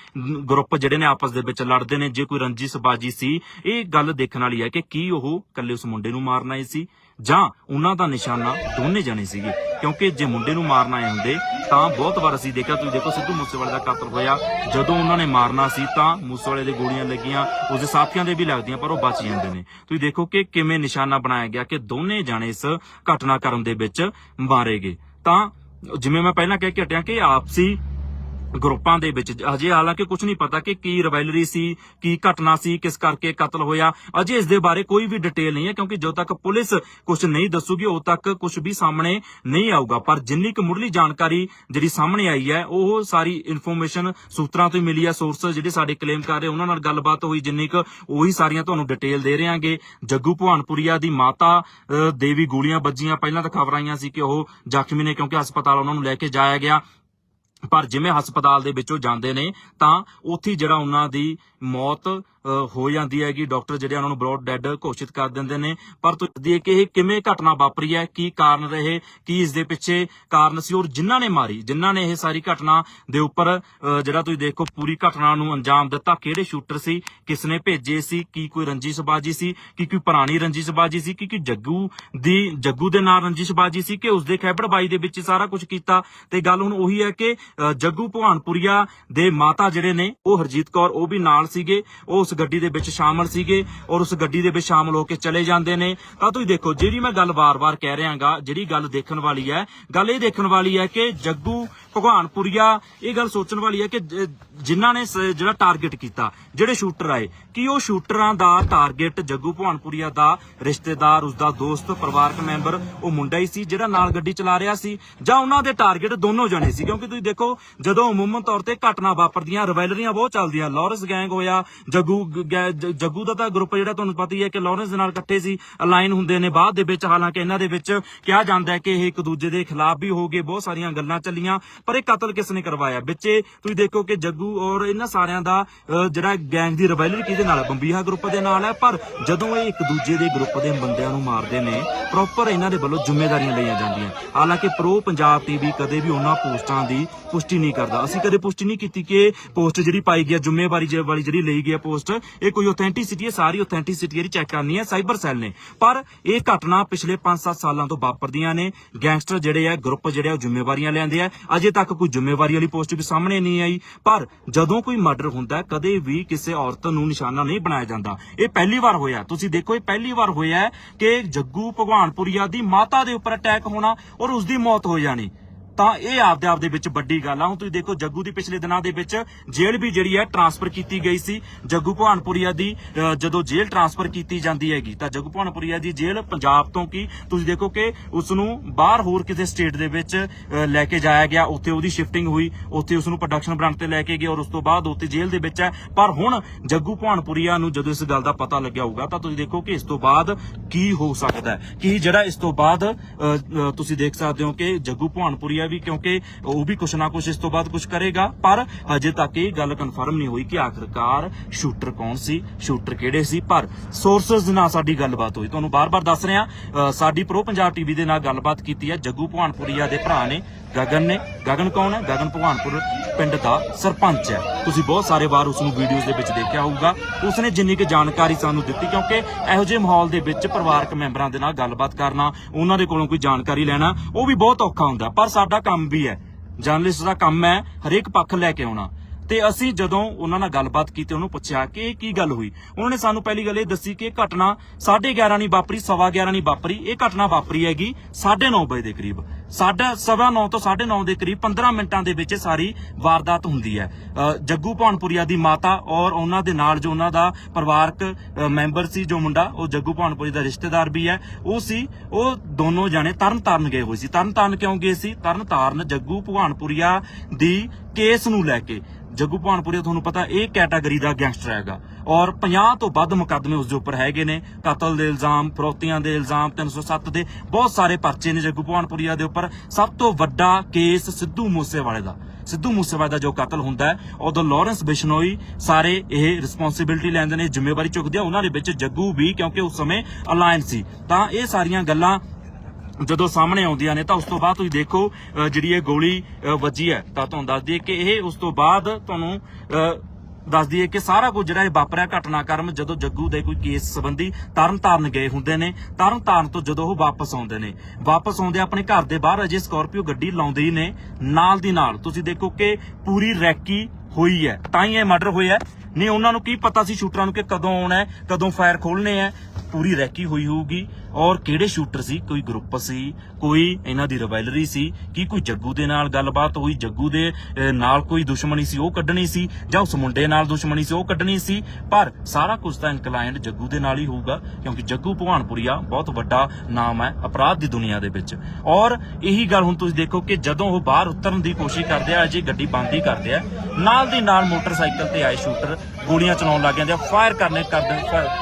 S1: ਗਰੁੱਪ ਜਿਹੜੇ ਨੇ ਆਪਸ ਦੇ ਵਿੱਚ ਲੜਦੇ ਨੇ, ਜੇ ਕੋਈ ਰੰਜਿਸ਼ਬਾਜੀ ਸੀ, ਇਹ ਗੱਲ ਦੇਖਣ ਵਾਲੀ ਹੈ ਕਿ ਕੀ ਉਹ ਇਕੱਲੇ ਉਸ ਮੁੰਡੇ ਨੂੰ ਮਾਰਨ ਆਏ ਸੀ ਜਾਂ ਉਹਨਾਂ ਦਾ ਨਿਸ਼ਾਨਾ ਦੋਨੇ ਜਣੇ ਸੀਗੇ। ਕਿਉਂਕਿ ਜੇ ਮੁੰਡੇ ਨੂੰ ਮਾਰਨ ਆਏ ਹੁੰਦੇ, ਤਾਂ ਬਹੁਤ ਵਾਰ ਅਸੀਂ ਦੇਖਿਆ, ਤੁਸੀਂ ਦੇਖੋ ਸਿੱਧੂ ਮੂਸੇਵਾਲੇ ਦਾ ਕਤਲ ਹੋਇਆ। ਜਦੋਂ ਉਹਨਾਂ ਨੇ ਮਾਰਨਾ ਸੀ, ਤਾਂ ਮੂਸੇਵਾਲੇ ਦੇ ਗੋਲੀਆਂ ਲੱਗੀਆਂ ਉਸਦੇ ਸਾਥੀਆਂ ਦੇ ਵੀ ਲੱਗਦੀਆਂ, ਪਰ ਉਹ ਬਚ ਜਾਂਦੇ ਨੇ। ਤੁਸੀਂ ਦੇਖੋ ਕਿ ਕਿਵੇਂ ਨਿਸ਼ਾਨਾ ਬਣਾਇਆ ਗਿਆ ਕਿ ਦੋਨੇ ਜਣੇ ਇਸ ਘਟਨਾਕ੍ਰਮ ਦੇ ਵਿੱਚ ਮਾਰੇ ਗਏ। ਤਾਂ ਜਿਵੇਂ ਮੈਂ ਪਹਿਲਾਂ ਕਹਿ ਕੇ ਹਟਿਆ ਕਿ ਆਪਸੀ ਗਰੁੱਪਾਂ ਦੇ ਵਿੱਚ। ਅਜੇ ਹਾਲਾਂਕਿ ਕੁਝ ਨਹੀਂ ਪਤਾ ਕਿ ਕੀ ਰਿਵਾਈਲਰੀ ਸੀ, ਕੀ ਘਟਨਾ ਸੀ, ਕਿਸ ਕਰਕੇ ਕਤਲ ਹੋਇਆ। ਅਜੇ ਇਸ ਦੇ ਬਾਰੇ ਕੋਈ ਵੀ ਡਿਟੇਲ ਨਹੀਂ ਹੈ, ਕਿਉਂਕਿ ਜਦੋਂ ਤੱਕ ਪੁਲਿਸ ਕੁਝ ਨਹੀਂ ਦੱਸੂਗੀ, ਉਦੋਂ ਤੱਕ ਕੁਝ ਵੀ ਸਾਹਮਣੇ ਨਹੀਂ ਆਊਗਾ। ਪਰ ਜਿੰਨੀ ਕੁ ਮੁੱਢਲੀ ਜਾਣਕਾਰੀ ਜਿਹੜੀ ਸਾਹਮਣੇ ਆਈ ਹੈ, ਉਹ ਸਾਰੀ ਇਨਫੋਰਮੇਸ਼ਨ ਸੂਤਰਾਂ ਤੋਂ ਹੀ ਮਿਲੀ ਹੈ ਸੋਰਸ ਜਿਹੜੇ ਸਾਡੇ ਕਲੇਮ ਕਰ ਰਹੇ, ਉਹਨਾਂ ਨਾਲ ਗੱਲਬਾਤ ਹੋਈ ਜਿੰਨੀ ਕੁ, ਉਹੀ ਸਾਰੀਆਂ ਤੁਹਾਨੂੰ ਡਿਟੇਲ ਦੇ ਰਹੇਾਂਗੇ। ਜੱਗੂ ਭਵਾਨਪੁਰੀਆ ਦੀ ਮਾਤਾ ਦੇਵੀ ਗੋਲੀਆਂ ਵੱਜੀਆਂ। ਪਹਿਲਾਂ ਤਾਂ ਖਬਰ ਆਈਆਂ ਸੀ ਕਿ ਉਹ ਜ਼ਖਮੀ ਨੇ, ਕਿਉਂਕਿ ਹਸਪਤਾਲ ਉਹਨਾਂ ਨੂੰ ਲੈ ਕੇ ਜਾਇਆ ਗਿਆ। ਪਰ ਜਿਵੇਂ ਹਸਪਤਾਲ ਦੇ ਵਿੱਚੋਂ ਜਾਂਦੇ ਨੇ ਤਾਂ ਉੱਥੇ ਜਿਹੜਾ ਉਹਨਾਂ ਦੀ ਮੌਤ ਹੋ ਜਾਂਦੀ ਹੈਗੀ ਡਾਕਟਰ ਜਿਹੜੇ ਉਹਨਾਂ ਨੂੰ ਬ੍ਰੌਡ ਡੈਡ ਘੋਸ਼ਿਤ ਕਰ ਦਿੰਦੇ ਨੇ। ਪਰ ਤੁਸੀਂ ਹੈ ਕਿ ਇਹ ਕਿਵੇਂ ਘਟਨਾ ਵਾਪਰੀ ਹੈ, ਕੀ ਕਾਰਨ ਰਹੇ, ਕੀ ਇਸ ਦੇ ਪਿੱਛੇ ਕਾਰਨ ਸੀ ਔਰ ਜਿਨ੍ਹਾਂ ਨੇ ਮਾਰੀ, ਜਿਨ੍ਹਾਂ ਨੇ ਇਹ ਸਾਰੀ ਘਟਨਾ ਦੇ ਉੱਪਰ ਜਿਹੜਾ ਤੁਸੀਂ ਦੇਖੋ ਪੂਰੀ ਘਟਨਾ ਨੂੰ ਅੰਜਾਮ ਦਿੱਤਾ, ਕਿਹੜੇ ਸ਼ੂਟਰ ਸੀ, ਕਿਸ ਨੇ ਭੇਜੇ ਸੀ, ਕੀ ਕੋਈ ਰੰਜਿਸ਼ਬਾਜੀ ਸੀ, ਕੀ ਕੋਈ ਪੁਰਾਣੀ ਰੰਜਿਸ਼ਬਾਜੀ ਸੀ, ਕੀ ਕੋਈ ਜੱਗੂ ਦੀ, ਜੱਗੂ ਦੇ ਨਾਲ ਰੰਜਿਸ਼ਬਾਜੀ ਸੀ ਕਿ ਉਸ ਦੇ ਖੈਬੜ ਦੇ ਵਿੱਚ ਸਾਰਾ ਕੁਝ ਕੀਤਾ। ਤੇ ਗੱਲ ਹੁਣ ਉਹੀ ਹੈ ਕਿ ਜੱਗੂ ਭਵਾਨਪੁਰੀਆ ਦੇ ਮਾਤਾ ਜਿਹੜੇ ਨੇ, ਉਹ ਹਰਜੀਤ ਕੌਰ, ਉਹ ਵੀ ਨਾਲ ਸੀਗੇ। ਉਹ ਉਸ ਗੱਡੀ ਦੇ ਵਿੱਚ ਸ਼ਾਮਲ ਸੀਗੇ ਔਰ ਉਸ ਗੱਡੀ ਦੇ ਵਿੱਚ ਸ਼ਾਮਲ ਹੋ ਕੇ ਚਲੇ ਜਾਂਦੇ ਨੇ। ਤਾਂ ਤੁਸੀਂ ਦੇਖੋ, ਜਿਹੜੀ ਮੈਂ ਗੱਲ ਵਾਰ-ਵਾਰ ਕਹਿ ਰਿਹਾਗਾ, ਜਿਹੜੀ ਗੱਲ ਦੇਖਣ ਵਾਲੀ ਹੈ, ਗੱਲ ਇਹ ਦੇਖਣ ਵਾਲੀ ਹੈ ਕਿ ਜੱਗੂ ਭਗਵਾਨਪੁਰੀਆ, ਇਹ ਗੱਲ ਸੋਚਣ ਵਾਲੀ ਹੈ ਕਿ ਜ- ਜਿਨ੍ਹਾਂ ਨੇ ਜਿਹੜਾ ਟਾਰਗੇਟ ਕੀਤਾ, ਜਿਹੜੇ ਸ਼ੂਟਰ ਆਏ, ਕਿ ਉਹ ਸ਼ੂਟਰਾਂ ਦਾ ਟਾਰਗੇਟ ਜੱਗੂ ਭਵਾਨਪੁਰੀਆ ਦਾ, ਰਿਸ਼ਤੇਦਾਰ, ਉਸਦਾ ਦੋਸਤ, ਪਰਿਵਾਰਕ ਮੈਂਬਰ, ਉਹ ਮੁੰਡਾ ਹੀ ਸੀ, ਜਿਹੜਾ ਨਾਲ ਗੱਡੀ ਚਲਾ ਰਿਹਾ ਸੀ, ਜਾਂ ਉਹਨਾਂ ਦੇ ਟਾਰਗੇਟ ਦੋਨੋਂ ਜਣੇ ਸੀ, ਕਿਉਂਕਿ ਤੁਸੀਂ ਦੇਖੋ, ਜਦੋਂ ਅਮੂਮਨ ਤੌਰ ਤੇ ਘਟਨਾ ਵਾਪਰਦੀਆਂ ਰਿਵਾਇਲਰੀਆਂ ਬਹੁਤ ਚੱਲਦੀਆਂ ਲਾਰੈਂਸ ਗੈਂਗ ਹੋਇਆ, ਜੱਗੂ ਗੈ- ਜੱਗੂ ਦਾ ਤਾਂ ਗਰੁੱਪ ਜਿਹੜਾ ਤੁਹਾਨੂੰ ਪਤਾ ਹੀ ਹੈ ਕਿ ਲਾਰੈਂਸ ਦੇ ਨਾਲ ਇਕੱਠੇ ਸੀ ਅਲਾਈਨ ਹੁੰਦੇ ਨੇ, ਬਾਅਦ ਦੇ ਵਿੱਚ ਹਾਲਾਂਕਿ ਇਹਨਾਂ ਦੇ ਵਿੱਚ ਕਿਹਾ ਜਾਂਦਾ ਹੈ ਕਿ ਇਹ ਇੱਕ ਦੂਜੇ ਦੇ ਖਿਲਾਫ ਵੀ ਹੋ ਗਏ, ਬਹੁਤ ਸਾਰੀਆਂ ਗੱਲਾਂ ਚੱਲੀਆਂ ਪਰ ਇਹ ਕਤਲ ਕਿਸ ਨੇ ਕਰਵਾਇਆ? ਵਿੱਚੇ ਤੁਸੀਂ ਦੇਖੋ ਕਿ ਜੱਗੂ ਔਰ ਇਹਨਾਂ ਸਾਰਿਆਂ ਦਾ ਜਿਹੜਾ ਗੈਂਗ ਦੀ ਰਿਵਾਇਲਰੀ ਕਿਹਦੇ ਨਾਲ ਬੰਬੀਹਾ ਗਰੁੱਪ ਦੇ ਨਾਲ ਹੈ, ਪਰ ਜਦੋਂ ਇਹ ਇੱਕ ਦੂਜੇ ਦੇ ਗਰੁੱਪ ਦੇ ਬੰਦਿਆਂ ਨੂੰ ਮਾਰਦੇ ਨੇ ਪ੍ਰੋਪਰ ਇਹਨਾਂ ਦੇ ਵੱਲੋਂ ਜ਼ਿੰਮੇਵਾਰੀਆਂ ਲਈਆਂ ਜਾਂਦੀਆਂ। ਹਾਲਾਂਕਿ ਪ੍ਰੋ ਪੰਜਾਬ ਟੀਵੀ ਕਦੇ ਵੀ ਉਹਨਾਂ ਪੋਸਟਾਂ ਦੀ ਪੁਸ਼ਟੀ ਨਹੀਂ ਕਰਦਾ। ਅਸੀਂ ਕਦੇ ਪੁਸ਼ਟੀ ਨਹੀਂ ਕੀਤੀ ਕਿ ਪੋਸਟ ਜਿਹੜੀ ਪਾਈ ਗਈ ਹੈ, ਜ਼ਿੰਮੇਵਾਰੀ ਵਾਲੀ ਜਿਹੜੀ ਲਈ ਗਈ ਹੈ ਪੋਸਟ, ਇਹ ਕੋਈ ਆਥੈਂਟਿਸਿਟੀ ਹੈ, ਸਾਰੀ ਆਥੈਂਟਿਸਿਟੀ ਜਿਹੜੀ ਚੈੱਕ ਕਰਨੀ ਹੈ ਸਾਈਬਰ ਸੈੱਲ ਨੇ। ਪਰ ਇਹ ਘਟਨਾ ਪਿਛਲੇ 5-7 ਸਾਲਾਂ ਤੋਂ ਵਾਪਰਦੀਆਂ ਨੇ। ਗੈਂਗਸਟਰ ਜਿਹੜੇ ਆ, ਗਰੁੱਪ ਜਿਹੜੇ ਆ, ਉਹ ਜ਼ਿੰਮੇਵਾਰੀਆਂ ਲੈਂਦੇ ਆ। ਅਜੇ ਤੱਕ ਕੋਈ ਜ਼ਿੰਮੇਵਾਰੀ ਵਾਲੀ ਪੋਸਟ ਵੀ ਸਾਹਮਣੇ ਨਹੀਂ ਆਈ। ਪਰ ਜਦੋਂ ਕੋਈ ਮਰਡਰ ਹੁੰਦਾ ਕਦੇ ਵੀ ਕਿਸੇ ਔਰਤ ਨੂੰ ਨਿਸ਼ਾਨਾ ਨਹੀਂ ਬਣਾਇਆ ਜਾਂਦਾ। ਇਹ ਪਹਿਲੀ ਵਾਰ ਹੋਇਆ। ਤੁਸੀਂ ਦੇਖੋ, ਇਹ ਪਹਿਲੀ ਵਾਰ ਹੋਇਆ ਕਿ ਜੱਗੂ ਭਗਵਾਨਪੁਰੀਆ ਦੀ ਮਾਤਾ ਦੇ ਉੱਪਰ ਅਟੈਕ ਹੋਣਾ ਔਰ ਉਸ ਦੀ ਮੌਤ ਹੋ ਜਾਣੀ। ਤਾਂ ਇਹ ਆਪਦੇ ਆਪ ਦੇ ਵਿੱਚ ਵੱਡੀ ਗੱਲ ਆ। ਹੁਣ ਤੁਸੀਂ ਦੇਖੋ, ਜੱਗੂ ਦੀ ਪਿਛਲੇ ਦਿਨਾਂ ਦੇ ਵਿੱਚ ਜੇਲ੍ਹ ਵੀ ਜਿਹੜੀ ਹੈ ਟਰਾਂਸਫਰ ਕੀਤੀ ਗਈ ਸੀ। ਜੱਗੂ ਭਵਾਨਪੁਰੀਆ ਦੀ ਜਦੋਂ ਜੇਲ੍ਹ ਟਰਾਂਸਫਰ ਕੀਤੀ ਜਾਂਦੀ ਹੈਗੀ, ਤਾਂ ਜੱਗੂ ਭਵਾਨਪੁਰੀਆ ਦੀ ਜੇਲ੍ਹ ਪੰਜਾਬ ਤੋਂ ਕੀ? ਤੁਸੀਂ ਦੇਖੋ ਕਿ ਉਸ ਨੂੰ ਬਾਹਰ ਹੋਰ ਕਿਸੇ ਸਟੇਟ ਦੇ ਵਿੱਚ ਲੈ ਕੇ ਜਾਇਆ ਗਿਆ। ਉੱਥੇ ਉਹਦੀ ਸ਼ਿਫਟਿੰਗ ਹੋਈ, ਉੱਥੇ ਉਸ ਨੂੰ ਪ੍ਰੋਡਕਸ਼ਨ ਬ੍ਰਾਂਚ ਤੇ ਲੈ ਕੇ ਗਏ ਔਰ ਉਸ ਤੋਂ ਬਾਅਦ ਉੱਥੇ ਜੇਲ੍ਹ ਦੇ ਵਿੱਚ ਹੈ। ਪਰ ਹੁਣ ਜੱਗੂ ਭਵਾਨਪੁਰੀਆ ਨੂੰ ਜਦੋਂ ਇਸ ਗੱਲ ਦਾ ਪਤਾ ਲੱਗਿਆ ਹੋਊਗਾ, ਤਾਂ ਤੁਸੀਂ ਦੇਖੋ ਕਿ ਇਸ ਤੋਂ ਬਾਅਦ ਕੀ ਹੋ ਸਕਦਾ ਹੈ। ਕੀ ਜਿਹੜਾ ਇਸ ਤੋਂ ਬਾਅਦ ਤੁਸੀਂ ਦੇਖ ਸਕਦੇ ਹੋ ਕਿ ਜੱਗੂ ਭਵਾਨਪੁਰੀਆ ਵੀ ਕਿਉਂਕਿ ਉਹ ਵੀ ਕੁਛ ਨਾ ਕੁਛ ਇਸ ਤੋਂ ਬਾਅਦ ਕੁਛ ਕਰੇਗਾ। ਪਰ ਹਜੇ ਤੱਕ ਇਹ ਗੱਲ ਕਨਫਰਮ ਨਹੀਂ ਹੋਈ ਕਿ ਆਖਰਕਾਰ ਸ਼ੂਟਰ ਕੌਣ ਸੀ ਸ਼ੂਟਰ ਕਿਹੜੇ ਸੀ। ਪਰ ਸੋਰਸਸ ਨਾਲ ਸਾਡੀ ਗੱਲਬਾਤ ਹੋਈ। ਤੁਹਾਨੂੰ ਬਾਰ-ਬਾਰ ਦੱਸ ਰਿਹਾ ਸਾਡੀ ਪ੍ਰੋ ਪੰਜਾਬ ਟੀਵੀ ਦੇ ਨਾਲ ਗੱਲਬਾਤ ਕੀਤੀ ਹੈ। ਜੱਗੂ ਭਵਾਨਪੁਰੀਆ ਦੇ ਭਰਾ ਨੇ ਗਗਨ ਨੇ। ਗਗਨ ਕੌਣ ਹੈ? ਗਗਨ ਭਗਵਾਨਪੁਰ ਪਿੰਡ ਦਾ ਸਰਪੰਚ ਹੈ। ਤੁਸੀਂ ਬਹੁਤ ਸਾਰੇ ਵਾਰ ਉਸ ਨੂੰ ਵੀਡੀਓਜ਼ ਦੇ ਵਿੱਚ ਦੇਖਿਆ ਹੋਊਗਾ। ਉਸਨੇ ਜਿੰਨੀ ਕਿ ਜਾਣਕਾਰੀ ਸਾਨੂੰ ਦਿੱਤੀ, ਕਿਉਂਕਿ ਇਹੋ ਜਿਹੇ ਮਾਹੌਲ ਦੇ ਵਿੱਚ ਪਰਿਵਾਰਕ ਮੈਂਬਰਾਂ ਦੇ ਨਾਲ ਗੱਲਬਾਤ ਕਰਨਾ, ਉਹਨਾਂ ਦੇ ਕੋਲੋਂ ਕੋਈ ਜਾਣਕਾਰੀ ਲੈਣਾ, ਉਹ ਵੀ ਬਹੁਤ ਔਖਾ ਹੁੰਦਾ। ਪਰ ਸਾਡਾ ਕੰਮ ਵੀ ਹੈ। ਜਰਨਲਿਸਟ ਦਾ ਕੰਮ ਹੈ ਹਰੇਕ ਪੱਖ ਲੈ ਕੇ ਆਉਣਾ। ਤੇ ਅਸੀਂ ਜਦੋਂ ਉਹਨਾਂ ਨਾਲ ਗੱਲਬਾਤ ਕੀਤੀ, ਉਹਨੂੰ ਪੁੱਛਿਆ ਕਿ ਇਹ ਕੀ ਗੱਲ ਹੋਈ? ਉਹਨਾਂ ਨੇ ਸਾਨੂੰ ਪਹਿਲੀ ਗੱਲ ਇਹ ਦੱਸੀ ਕਿ ਇਹ ਘਟਨਾ 11:30 ਨਹੀਂ ਵਾਪਰੀ 11:15 ਨਹੀਂ ਵਾਪਰੀ। ਇਹ ਘਟਨਾ ਵਾਪਰੀ ਹੈਗੀ 9:30 ਵਜੇ ਦੇ ਕਰੀਬ। ਸਾਡਾ ਸਵਾ ਨੌ ਤੋਂ 9:30 ਦੇ ਕਰੀਬ 15 ਮਿੰਟਾਂ ਦੇ ਵਿੱਚ ਸਾਰੀ ਵਾਰਦਾਤ ਹੁੰਦੀ ਹੈ। ਜੱਗੂ ਭਾਨਪੁਰੀਆ ਦੀ ਮਾਤਾ ਔਰ ਉਹਨਾਂ ਦੇ ਨਾਲ ਜੋ ਉਹਨਾਂ ਦਾ ਪਰਿਵਾਰਕ ਮੈਂਬਰ ਸੀ, ਜੋ ਮੁੰਡਾ, ਉਹ ਜੱਗੂ ਭਾਨਪੁਰੀ ਦਾ ਰਿਸ਼ਤੇਦਾਰ ਵੀ ਹੈ। ਉਹ ਸੀ, ਉਹ ਦੋਨੋਂ ਜਾਣੇ ਤਰਨ ਤਾਰਨ ਗਏ ਹੋਏ ਸੀ। ਤਰਨਤਾਰਨ ਕਿਉਂ ਗਏ ਸੀ? ਤਰਨ ਤਾਰਨ ਜੱਗੂ ਭਵਾਨਪੁਰੀਆ ਦੀ ਕੇਸ ਨੂੰ ਲੈ ਕੇ। ਜੱਗੂ ਭਾਨਪੁਰੀਆ, ਤੁਹਾਨੂੰ ਪਤਾ ਇਹ ਕੈਟਾਗਰੀ ਦਾ ਗੈਂਗਸਟਰ ਹੈਗਾ। ਔਰ 50 ਤੋਂ ਵੱਧ ਮੁਕੱਦਮੇ ਉਸ ਦੇ ਉੱਪਰ ਹੈਗੇ ਨੇ। ਕਤਲ ਦੇ ਇਲਜ਼ਾਮ, ਫਰੋਤੀਆਂ ਦੇ ਇਲਜ਼ਾਮ 307 ਦੇ ਬਹੁਤ ਸਾਰੇ ਪਰਚੇ ਨੇ ਜੱਗੂ ਭਾਨਪੁਰੀਆ ਦੇ ਉੱਪਰ। ਸਭ ਤੋਂ ਵੱਡਾ ਕੇਸ ਸਿੱਧੂ ਮੂਸੇਵਾਲੇ ਦਾ। ਸਿੱਧੂ ਮੂਸੇਵਾਲੇ ਦਾ ਜੋ ਕਤਲ ਹੁੰਦਾ ਹੈ ਉਦੋਂ ਲਾਰੈਂਸ ਬਿਸ਼ਨੋਈ ਸਾਰੇ ਇਹ ਰਿਸਪੌਂਸਿਬਿਲਟੀ ਲੈਂਦੇ ਨੇ, ਜ਼ਿੰਮੇਵਾਰੀ ਚੁੱਕਦੇ ਆ। ਉਹਨਾਂ ਦੇ ਵਿੱਚ ਜੱਗੂ ਵੀ, ਕਿਉਂਕਿ ਉਸ ਸਮੇਂ ਅਲਾਈਅੰਸ ਸੀ। ਤਾਂ ਇਹ ਸਾਰੀਆਂ ਗੱਲਾਂ ਜਦੋਂ ਸਾਹਮਣੇ ਆਉਂਦੀਆਂ ਨੇ ਤਾਂ ਉਸ ਤੋਂ ਬਾਅਦ ਤੁਸੀਂ ਦੇਖੋ ਜਿਹੜੀ ਇਹ ਗੋਲੀ ਵੱਜੀ ਹੈ ਤਾਂ ਤੁਹਾਨੂੰ ਦੱਸ ਦਈਏ ਕਿ ਇਹ ਉਸ ਤੋਂ ਬਾਅਦ ਤੁਹਾਨੂੰ ਅ, ਦੱਸ ਦਈਏ ਕਿ ਸਾਰਾ ਕੁਝ ਜਿਹੜਾ ਇਹ ਵਾਪਰਿਆ ਘਟਨਾਕ੍ਰਮ ਜਦੋਂ ਜੱਗੂ ਦੇ ਕੋਈ ਕੇਸ ਸੰਬੰਧੀ ਤਰਨਤਾਰਨ ਗਏ ਹੁੰਦੇ ਨੇ। ਤਰਨਤਾਰਨ ਤੋਂ ਜਦੋਂ ਉਹ ਵਾਪਸ ਆਉਂਦੇ ਨੇ। ਵਾਪਸ ਆਉਂਦੇ ਆਪਣੇ ਘਰ ਦੇ ਬਾਹਰ ਅਜੇ ਸਕਾਰਪੀਓ ਗੱਡੀ ਲਾਉਂਦੇ ਹੀ ਨੇ ਨਾਲ ਦੀ ਨਾਲ। ਤੁਸੀਂ ਦੇਖੋ ਕਿ ਪੂਰੀ ਰੈਕੀ ਹੋਈ ਹੈ ਤਾਂ ਹੀ ਇਹ ਮਰਡਰ ਹੋਇਆ। ਨਹੀਂ ਉਹਨਾਂ ਨੂੰ ਕੀ ਪਤਾ ਸੀ ਸ਼ੂਟਰਾਂ ਨੂੰ ਕਿ ਕਦੋਂ ਆਉਣਾ ਹੈ ਕਦੋਂ ਫਾਇਰ ਖੋਲਣੇ ਹੈ। ਪੂਰੀ ਰੈਕੀ ਹੋਈ ਹੋਊਗੀ। ਔਰ ਕਿਹੜੇ ਸ਼ੂਟਰ ਸੀ? ਕੋਈ ਗਰੁੱਪ ਸੀ? ਕੋਈ ਇਹਨਾਂ ਦੀ ਰਵਾਇਲਰੀ ਸੀ? ਕੀ ਕੋਈ ਜੱਗੂ ਦੇ ਨਾਲ ਗੱਲਬਾਤ ਹੋਈ? ਜੱਗੂ ਦੇ ਨਾਲ ਕੋਈ ਦੁਸ਼ਮਣੀ ਸੀ, ਉਹ ਕੱਢਣੀ ਸੀ? ਜਾਂ ਉਸ ਮੁੰਡੇ ਨਾਲ ਦੁਸ਼ਮਣੀ ਸੀ, ਉਹ ਕੱਢਣੀ ਸੀ? ਪਰ ਸਾਰਾ ਕੁਝ ਤਾਂ ਇਨਕਲਾਈਨਡ ਜੱਗੂ ਦੇ ਨਾਲ ਹੀ ਹੋਊਗਾ, ਕਿਉਂਕਿ ਜੱਗੂ ਭਗਵਾਨਪੁਰੀਆ ਬਹੁਤ ਵੱਡਾ ਨਾਮ ਹੈ ਅਪਰਾਧ ਦੀ ਦੁਨੀਆ ਦੇ ਵਿੱਚ। ਔਰ ਇਹੀ ਗੱਲ ਹੁਣ ਤੁਸੀਂ ਦੇਖੋ ਕਿ ਜਦੋਂ ਉਹ ਬਾਹਰ ਉਤਰਨ ਦੀ ਕੋਸ਼ਿਸ਼ ਕਰਦੇ ਆ ਅਜੇ ਗੱਡੀ ਬੰਦ ਹੀ ਕਰਦੇ ਆ, ਨਾਲ ਦੀ ਨਾਲ ਮੋਟਰਸਾਈਕਲ ਤੇ ਆਏ ਸ਼ੂਟਰ ਗੋਲੀਆਂ ਚਲਾਉਣ ਲੱਗ ਜਾਂਦੇ ਆ ਫਾਇਰ ਕਰਨੇ ਕਰ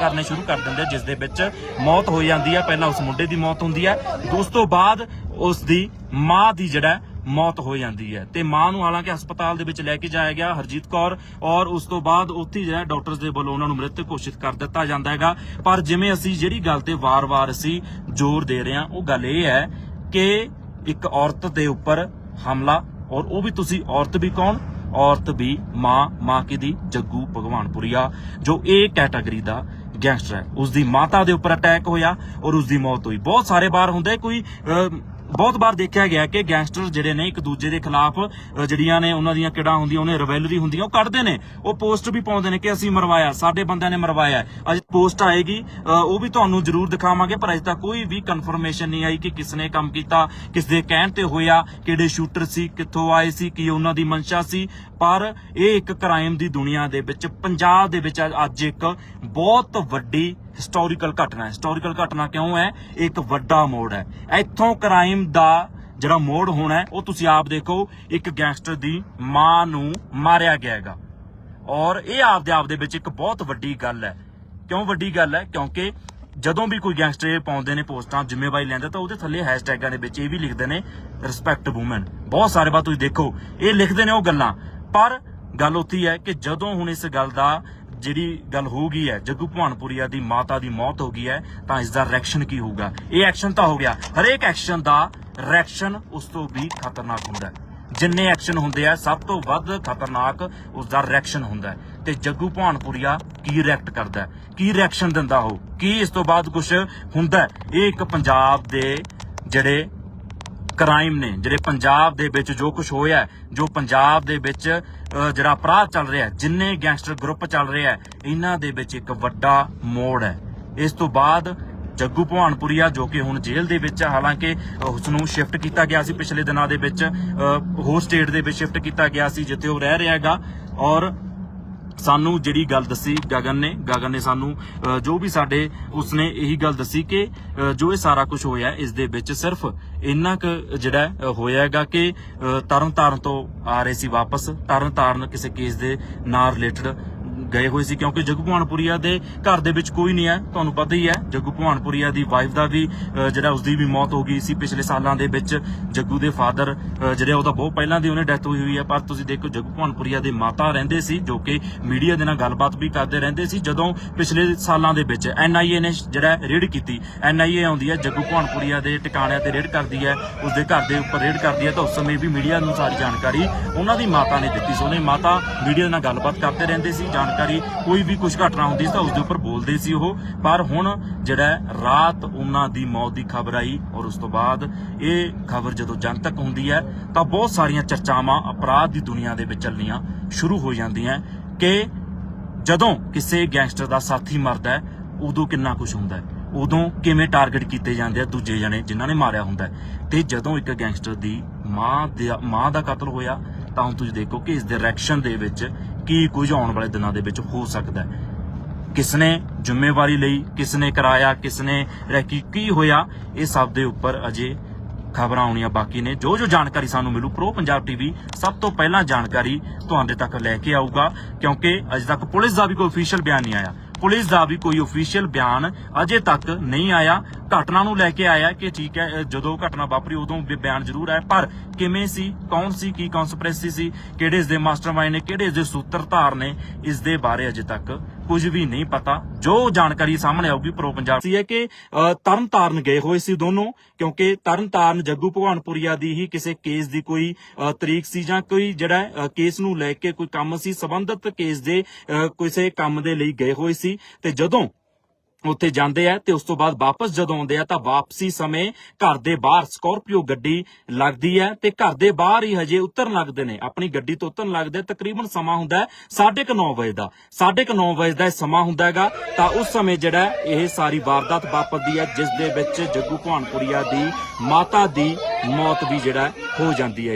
S1: ਕਰਨੇ ਸ਼ੁਰੂ ਕਰ ਦਿੰਦੇ ਜਿਸ ਦੇ ਵਿੱਚ ਮੌਤ ਹੋ ਜਾਂਦੀ ਹੈ, ਪਹਿਲਾਂ ਉਸ ਮੁੰਡੇ ਦੀ ਮੌਤ ਹੁੰਦੀ ਹੈ, ਉਸ ਤੋਂ ਬਾਅਦ ਉਸ ਦੀ ਮਾਂ ਦੀ ਜਿਹੜਾ ਮੌਤ ਹੋ ਜਾਂਦੀ ਹੈ। ਤੇ ਮਾਂ ਨੂੰ ਹਾਲਾਂਕਿ ਹਸਪਤਾਲ ਦੇ ਵਿੱਚ ਲੈ ਕੇ ਜਾਇਆ ਗਿਆ ਹਰਜੀਤ ਕੌਰ ਔਰ ਉਸ ਤੋਂ ਬਾਅਦ ਉੱਥੇ ਜਿਹੜਾ ਡਾਕਟਰਸ ਦੇ ਵੱਲੋਂ ਉਹਨਾਂ ਨੂੰ ਮ੍ਰਿਤ ਘੋਸ਼ਿਤ ਕਰ ਦਿੱਤਾ ਜਾਂਦਾ ਹੈਗਾ। ਪਰ ਜਿਵੇਂ ਅਸੀਂ ਜਿਹੜੀ ਗੱਲ ਤੇ ਵਾਰ-ਵਾਰ ਅਸੀਂ ਜ਼ੋਰ ਦੇ ਰਹੇ ਹਾਂ, ਉਹ ਗੱਲ ਇਹ ਹੈ ਕਿ ਇੱਕ ਔਰਤ ਦੇ ਉੱਪਰ ਹਮਲਾ ਔਰ ਉਹ ਵੀ ਤੁਸੀਂ ਔਰਤ ਵੀ ਕੌਣ? ਔਰਤ ਵੀ ਮਾਂ ਮਾਂ ਕਿਹਦੀ? ਜੱਗੂ ਭਗਵਾਨਪੁਰੀਆ, ਜੋ ਇਹ ਕੈਟਾਗਰੀ ਦਾ ਗੈਂਗਸਟਰ ਹੈ। ਉਸ ਦੀ ਮਾਤਾ ਦੇ ਉੱਪਰ ਅਟੈਕ ਹੋਇਆ ਔਰ ਉਸ ਦੀ ਮੌਤ ਹੋਈ। ਬਹੁਤ ਸਾਰੇ ਵਾਰ ਹੁੰਦੇ ਕੋਈ ਅਹ, ਬਹੁਤ ਵਾਰ ਦੇਖਿਆ ਗਿਆ ਕਿ ਗੈਂਗਸਟਰ ਜਿਹੜੇ ਨੇ ਇੱਕ ਦੂਜੇ ਦੇ ਖਿਲਾਫ ਜਿਹੜੀਆਂ ਨੇ ਉਹਨਾਂ ਦੀਆਂ ਕਿਹੜਾ ਹੁੰਦੀਆਂ, ਉਹਨੇ ਰਵੈਲਰੀ ਹੁੰਦੀਆਂ, ਉਹ ਕੱਢਦੇ ਨੇ। ਉਹ ਪੋਸਟ ਵੀ ਪਾਉਂਦੇ ਨੇ ਕਿ ਅਸੀਂ ਮਰਵਾਇਆ, ਸਾਡੇ ਬੰਦਿਆਂ ਨੇ ਮਰਵਾਇਆ। ਅੱਜ ਪੋਸਟ ਆਏਗੀ ਉਹ ਵੀ ਤੁਹਾਨੂੰ ਜ਼ਰੂਰ ਦਿਖਾਵਾਂਗੇ, ਪਰ ਅਜੇ ਤੱਕ ਕੋਈ ਵੀ ਕਨਫਰਮੇਸ਼ਨ ਨਹੀਂ ਆਈ ਕਿ ਕਿਸ ਨੇ ਕੰਮ ਕੀਤਾ, ਕਿਸ ਦੇ ਕਹਿਣ ਤੇ ਹੋਇਆ, ਕਿਹੜੇ ਸ਼ੂਟਰ ਸੀ, ਕਿੱਥੋਂ ਆਏ ਸੀ, ਕੀ ਉਹਨਾਂ ਦੀ ਮਨਸ਼ਾ ਸੀ। ਪਰ ਇਹ ਇੱਕ ਕ੍ਰਾਈਮ ਦੀ ਦੁਨੀਆ ਦੇ ਵਿੱਚ, ਪੰਜਾਬ ਦੇ ਵਿੱਚ ਅੱਜ ਇੱਕ ਬਹੁਤ ਵੱਡੀ ਹਿਸਟੋਰੀਕਲ ਘਟਨਾ ਹੈ। ਹਿਸਟੋਰੀਕਲ ਘਟਨਾ ਕਿਉਂ ਹੈ? ਇਹ ਇੱਕ ਵੱਡਾ ਮੋੜ ਹੈ। ਇੱਥੋਂ ਕ੍ਰਾਈਮ ਦਾ ਜਿਹੜਾ ਮੋੜ ਹੋਣਾ ਉਹ ਤੁਸੀਂ ਆਪ ਦੇਖੋ, ਇੱਕ ਗੈਂਗਸਟਰ ਦੀ ਮਾਂ ਨੂੰ ਮਾਰਿਆ ਗਿਆ ਹੈਗਾ। ਔਰ ਇਹ ਆਪਦੇ ਆਪ ਦੇ ਵਿੱਚ ਇੱਕ ਬਹੁਤ ਵੱਡੀ ਗੱਲ ਹੈ। ਕਿਉਂ ਵੱਡੀ ਗੱਲ ਹੈ? ਕਿਉਂਕਿ ਜਦੋਂ ਵੀ ਕੋਈ ਗੈਂਗਸਟਰ ਪਾਉਂਦੇ ਨੇ ਪੋਸਟਾਂ, ਜ਼ਿੰਮੇਵਾਰੀ ਲੈਂਦੇ, ਤਾਂ ਉਹਦੇ ਥੱਲੇ ਹੈਸ਼ਟੈਗਾਂ ਦੇ ਵਿੱਚ ਇਹ ਵੀ ਲਿਖਦੇ ਨੇ ਰਿਸਪੈਕਟ ਔਮਨ ਬਹੁਤ ਸਾਰੇ ਬਾਤ ਤੁਸੀਂ ਦੇਖੋ, ਇਹ ਲਿਖਦੇ ਨੇ ਉਹ ਗੱਲਾਂ। ਪਰ ਗੱਲ ਉੱਥੀ ਹੈ ਕਿ ਜਦੋਂ ਹੁਣ ਇਸ ਗੱਲ ਦਾ ਜਿਹੜੀ ਗੱਲ ਹੋ ਗਈ ਹੈ, ਜੱਗੂ ਭਵਾਨਪੁਰੀਆ ਦੀ ਮਾਤਾ ਦੀ ਮੌਤ ਹੋ ਗਈ ਹੈ, ਤਾਂ ਇਸ ਦਾ ਰਿਐਕਸ਼ਨ ਕੀ ਹੋਊਗਾ? ਇਹ ਐਕਸ਼ਨ ਤਾਂ ਹੋ ਗਿਆ। ਹਰੇਕ ਐਕਸ਼ਨ ਦਾ ਰਿਐਕਸ਼ਨ ਉਸ ਤੋਂ ਵੀ ਖਤਰਨਾਕ ਹੁੰਦਾ ਹੈ। ਜਿੰਨੇ ਐਕਸ਼ਨ ਹੁੰਦੇ ਆ, ਸਭ ਤੋਂ ਵੱਧ ਖਤਰਨਾਕ ਉਸ ਦਾ ਰਿਐਕਸ਼ਨ ਹੁੰਦਾ ਹੈ। ਤੇ ਜੱਗੂ ਭਾਨਪੁਰੀਆ ਕੀ ਰਿਐਕਟ ਕਰਦਾ ਕੀ ਰਿਐਕਸ਼ਨ ਦਿੰਦਾ ਹੋ ਕੀ ਇਸ ਤੋਂ ਬਾਅਦ ਕੁਝ ਹੁੰਦਾ ਇਹ ਇੱਕ ਪੰਜਾਬ ਦੇ ਜਿਹੜੇ ਕ੍ਰਾਈਮ ਨੇ, ਜਿਹੜੇ ਪੰਜਾਬ ਦੇ ਵਿੱਚ ਜੋ ਕੁਝ ਹੋਇਆ ਜੋ ਪੰਜਾਬ ਦੇ ਵਿੱਚ ਜਿਹੜਾ ਅਪਰਾਧ ਚੱਲ ਰਿਹਾ ਜਿੰਨੇ ਗੈਂਗਸਟਰ ਗਰੁੱਪ ਚੱਲ ਰਿਹਾ ਇਹਨਾਂ ਦੇ ਵਿੱਚ ਇੱਕ ਵੱਡਾ ਮੋੜ ਹੈ। ਇਸ ਤੋਂ ਬਾਅਦ ਜੱਗੂ ਭਵਾਨਪੁਰੀਆ, ਜੋ ਕਿ ਹੁਣ ਜੇਲ੍ਹ ਦੇ ਵਿੱਚ ਹੈ, ਹਾਲਾਂਕਿ ਉਸ ਨੂੰ ਸ਼ਿਫਟ ਕੀਤਾ ਗਿਆ ਸੀ ਪਿਛਲੇ ਦਿਨਾਂ ਦੇ ਵਿੱਚ ਹੋਰ ਸਟੇਟ ਦੇ ਵਿੱਚ ਸ਼ਿਫਟ ਕੀਤਾ ਗਿਆ ਸੀ, ਜਿੱਥੇ ਉਹ ਰਹਿ ਰਿਹਾ ਹੈਗਾ ਔਰ ਸਾਨੂੰ ਜਿਹੜੀ ਗੱਲ ਦੱਸੀ ਗਗਨ ਨੇ ਗਗਨ ਨੇ ਸਾਨੂੰ ਜੋ ਵੀ ਸਾਡੇ, ਉਸਨੇ ਇਹੀ ਗੱਲ ਦੱਸੀ ਕਿ ਜੋ ਇਹ ਸਾਰਾ ਕੁਝ ਹੋਇਆ ਇਸ ਦੇ ਵਿੱਚ ਸਿਰਫ ਇੰਨਾ ਕੁ ਜਿਹੜਾ ਹੋਇਆ ਹੈਗਾ ਕਿ ਤਰਨ ਤਾਰਨ ਤੋਂ ਆ ਰਹੇ ਸੀ ਵਾਪਸ। ਤਰਨ ਤਾਰਨ ਕਿਸੇ ਕੇਸ ਦੇ ਨਾਲ ਰਿਲੇਟਡ ਗਏ ਹੋਏ ਸੀ ਕਿਉਂਕਿ ਜੱਗੂ ਭਵਾਨਪੁਰੀਆ ਦੇ ਘਰ ਦੇ ਵਿੱਚ ਕੋਈ ਨਹੀਂ ਹੈ ਤੁਹਾਨੂੰ ਪਤਾ ਹੀ ਹੈ ਜੱਗੂ ਭਵਾਨਪੁਰੀਆ ਦੀ ਵਾਈਫ ਦਾ ਵੀ ਅਹ, ਜਿਹੜਾ ਉਸਦੀ ਵੀ ਮੌਤ ਹੋ ਗਈ ਸੀ ਪਿਛਲੇ ਸਾਲਾਂ ਦੇ ਵਿੱਚ ਜੱਗੂ ਦੇ ਫਾਦਰ ਜਿਹੜੇ ਉਹਦਾ ਬਹੁਤ ਪਹਿਲਾਂ ਦੀ ਉਹਨੇ ਡੈਥ ਹੋਈ ਹੋਈ ਹੈ ਪਰ ਤੁਸੀਂ ਦੇਖੋ ਜੱਗੂ ਭਵਾਨਪੁਰੀਆ ਦੇ ਮਾਤਾ ਰਹਿੰਦੇ ਸੀ ਜੋ ਕਿ ਮੀਡੀਆ ਦੇ ਨਾਲ ਗੱਲਬਾਤ ਵੀ ਕਰਦੇ ਰਹਿੰਦੇ ਸੀ ਜਦੋਂ ਪਿਛਲੇ ਸਾਲਾਂ ਦੇ ਵਿੱਚ ਐਨਆਈਏ ਨੇ ਜਿਹੜਾ ਰੇਡ ਕੀਤੀ। ਐਨਆਈਏ ਆਉਂਦੀ ਹੈ ਜੱਗੂ ਭਵਾਨਪੁਰੀਆ ਦੇ ਟਿਕਾਣਿਆਂ ਤੇ ਰੇਡ ਕਰਦੀ ਹੈ ਉਸਦੇ ਘਰ ਦੇ ਉੱਪਰ ਰੇਡ ਕਰਦੀ ਹੈ ਤਾਂ ਉਸ ਸਮੇਂ ਵੀ ਮੀਡੀਆ ਨੂੰ ਸਾਰੀ ਜਾਣਕਾਰੀ ਉਹਨਾਂ ਦੀ ਮਾਤਾ ਨੇ ਦਿੱਤੀ ਸੀ। ਉਹਨੇ ਮਾਤਾ ਮੀਡੀਆ ਨਾਲ ਗੱਲਬਾਤ ਕਰਦੇ ਰਹਿੰਦੇ ਸੀ ਜਾਣਕਾਰੀ ਕੋਈ ਵੀ ਕੁਝ ਘਟਨਾ ਹੁੰਦੀ ਸੀ ਤਾਂ ਉਸ ਦੇ ਉੱਪਰ ਬੋਲਦੇ ਸੀ ਉਹ। ਪਰ ਹੁਣ ਜਿਹੜਾ ਰਾਤ ਉਹਨਾਂ ਦੀ ਮੌਤ ਦੀ ਖਬਰ ਆਈ ਔਰ ਉਸ ਤੋਂ ਬਾਅਦ ਇਹ ਖਬਰ ਜਦੋਂ ਜਨਤਕ ਹੁੰਦੀ ਹੈ, ਤਾਂ ਬਹੁਤ ਸਾਰੀਆਂ ਚਰਚਾਵਾਂ ਅਪਰਾਧ ਦੀ ਦੁਨੀਆ ਦੇ ਵਿੱਚ ਚੱਲਣੀਆਂ ਸ਼ੁਰੂ ਹੋ ਜਾਂਦੀਆਂ ਕਿ ਜਦੋਂ ਕਿਸੇ ਗੈਂਗਸਟਰ ਦਾ ਸਾਥੀ ਮਰਦਾ ਹੈ, ਉਦੋਂ ਕਿੰਨਾ ਕੁਝ ਹੁੰਦਾ ਹੈ, ਉਦੋਂ ਕਿਵੇਂ ਟਾਰਗੇਟ ਕੀਤੇ ਜਾਂਦੇ ਆ ਦੂਜੇ ਜਣੇ ਜਿਨ੍ਹਾਂ ਨੇ ਮਾਰਿਆ ਹੁੰਦਾ ਤੇ ਜਦੋਂ ਇੱਕ ਗੈਂਗਸਟਰ ਦੀ ਮਾਂ ਦੇ ਮਾਂ ਦਾ ਕਤਲ ਹੋਇਆ ਤਾਂ ਹੁਣ ਤੁਸੀਂ ਦੇਖੋ ਕਿ ਇਸ ਡਾਇਰੈਕਸ਼ਨ ਦੇ ਵਿੱਚ ਕੀ ਕੁਝ ਆਉਣ ਵਾਲੇ ਦਿਨਾਂ ਦੇ ਵਿੱਚ ਹੋ ਸਕਦਾ ਹੈ। ਕਿਸਨੇ ਜ਼ਿੰਮੇਵਾਰੀ ਲਈ, ਕਿਸਨੇ ਕਰਾਇਆ, ਕਿਸਨੇ ਰੈਕੀ ਕੀ ਹੋਇਆ, ਇਹ ਸਭ ਦੇ ਉੱਪਰ ਅਜੇ ਖਬਰਾਂ ਆਉਣੀਆਂ ਬਾਕੀ ਨੇ। ਜੋ ਜੋ ਜਾਣਕਾਰੀ ਸਾਨੂੰ ਮਿਲੂ ਪ੍ਰੋ ਪੰਜਾਬ ਟੀਵੀ ਸਭ ਤੋਂ ਪਹਿਲਾਂ ਜਾਣਕਾਰੀ ਤੁਹਾਡੇ ਤੱਕ ਲੈ ਕੇ ਆਊਗਾ, ਕਿਉਂਕਿ ਅਜੇ ਤੱਕ ਪੁਲਿਸ ਦਾ ਵੀ ਕੋਈ ਅਫੀਸ਼ੀਅਲ ਬਿਆਨ ਨਹੀਂ ਆਇਆ। ਪੁਲਿਸ ਦਾ ਵੀ ਕੋਈ ਅਫੀਸ਼ੀਅਲ ਬਿਆਨ ਅਜੇ ਤੱਕ ਨਹੀਂ ਆਇਆ। ਘਟਨਾ ਨੂੰ ਲੈ ਕੇ ਆਇਆ ਕਿ ਠੀਕ ਹੈ ਜਦੋਂ ਘਟਨਾ ਵਾਪਰੀ ਉਦੋਂ ਵੀ ਬਿਆਨ ਜ਼ਰੂਰ ਆਇਆ, ਪਰ ਕਿਵੇਂ ਸੀ, ਕੌਣ ਸੀ, ਕੀ ਕਨਸਪੀਰੇਸੀ ਸੀ, ਕਿਹੜੇ ਇਸ ਦੇ ਮਾਸਟਰਮਾਈਂਡ ਨੇ, ਕਿਹੜੇ ਇਸ ਦੇ ਸੂਤਰਧਾਰ ਨੇ, ਇਸ ਦੇ ਬਾਰੇ ਅਜੇ ਤੱਕ ਕੁਝ ਵੀ ਨਹੀਂ ਪਤਾ। ਜੋ ਜਾਣਕਾਰੀ ਸਾਹਮਣੇ ਆਊਗੀ ਪ੍ਰੋ ਪੰਜਾਬ ਸੀ ਹੈ ਕਿ ਅ, ਤਰਨ ਤਾਰਨ ਗਏ ਹੋਏ ਸੀ ਦੋਨੋਂ ਕਿਉਂਕਿ ਤਰਨਤਾਰਨ ਜੱਗੂ ਭਗਵਾਨਪੁਰੀਆ ਦੀ ਹੀ ਕਿਸੇ ਕੇਸ ਦੀ ਕੋਈ ਤਰੀਕ ਸੀ ਜਾਂ ਕੋਈ ਜਿਹੜਾ ਕੇਸ ਨੂੰ ਲੈ ਕੇ ਕੋਈ ਕੰਮ ਸੀ ਸਬੰਧਤ ਕੇਸ ਦੇ ਕਿਸੇ ਕੰਮ ਦੇ ਲਈ ਗਏ ਹੋਏ ਸੀ। ਤੇ ਜਦੋਂ ਉੱਥੇ ਜਾਂਦੇ ਆ ਤੇ ਉਸ ਤੋਂ ਬਾਅਦ ਵਾਪਸ ਜਦੋਂ ਆਉਂਦੇ ਆ ਤਾਂ ਵਾਪਸੀ ਸਮੇਂ ਘਰ ਦੇ ਬਾਹਰ ਸਕਾਰਪੀਓ ਗੱਡੀ ਲੱਗਦੀ ਹੈ ਤੇ ਘਰ ਦੇ ਬਾਹਰ ਹੀ ਹਜੇ ਉਤਰਨ ਲੱਗਦੇ ਨੇ। ਆਪਣੀ ਗੱਡੀ ਤੋਂ ਉਤਰਨ ਲੱਗਦੇ ਤਕਰੀਬਨ ਸਮਾਂ ਹੁੰਦਾ ਹੈ 9:30 ਵਜੇ ਦਾ। 9:30 ਵਜੇ ਦਾ ਇਹ ਸਮਾਂ ਹੁੰਦਾ ਹੈਗਾ ਤਾਂ ਉਸ ਸਮੇਂ ਜਿਹੜਾ ਇਹ ਸਾਰੀ ਵਾਰਦਾਤ ਵਾਪਰਦੀ ਹੈ, ਜਿਸ ਦੇ ਵਿੱਚ ਜੱਗੂ ਭਾਨਪੁਰੀਆ ਦੀ ਮਾਤਾ ਦੀ ਮੌਤ ਵੀ ਜਿਹੜਾ ਹੋ ਜਾਂਦੀ ਹੈ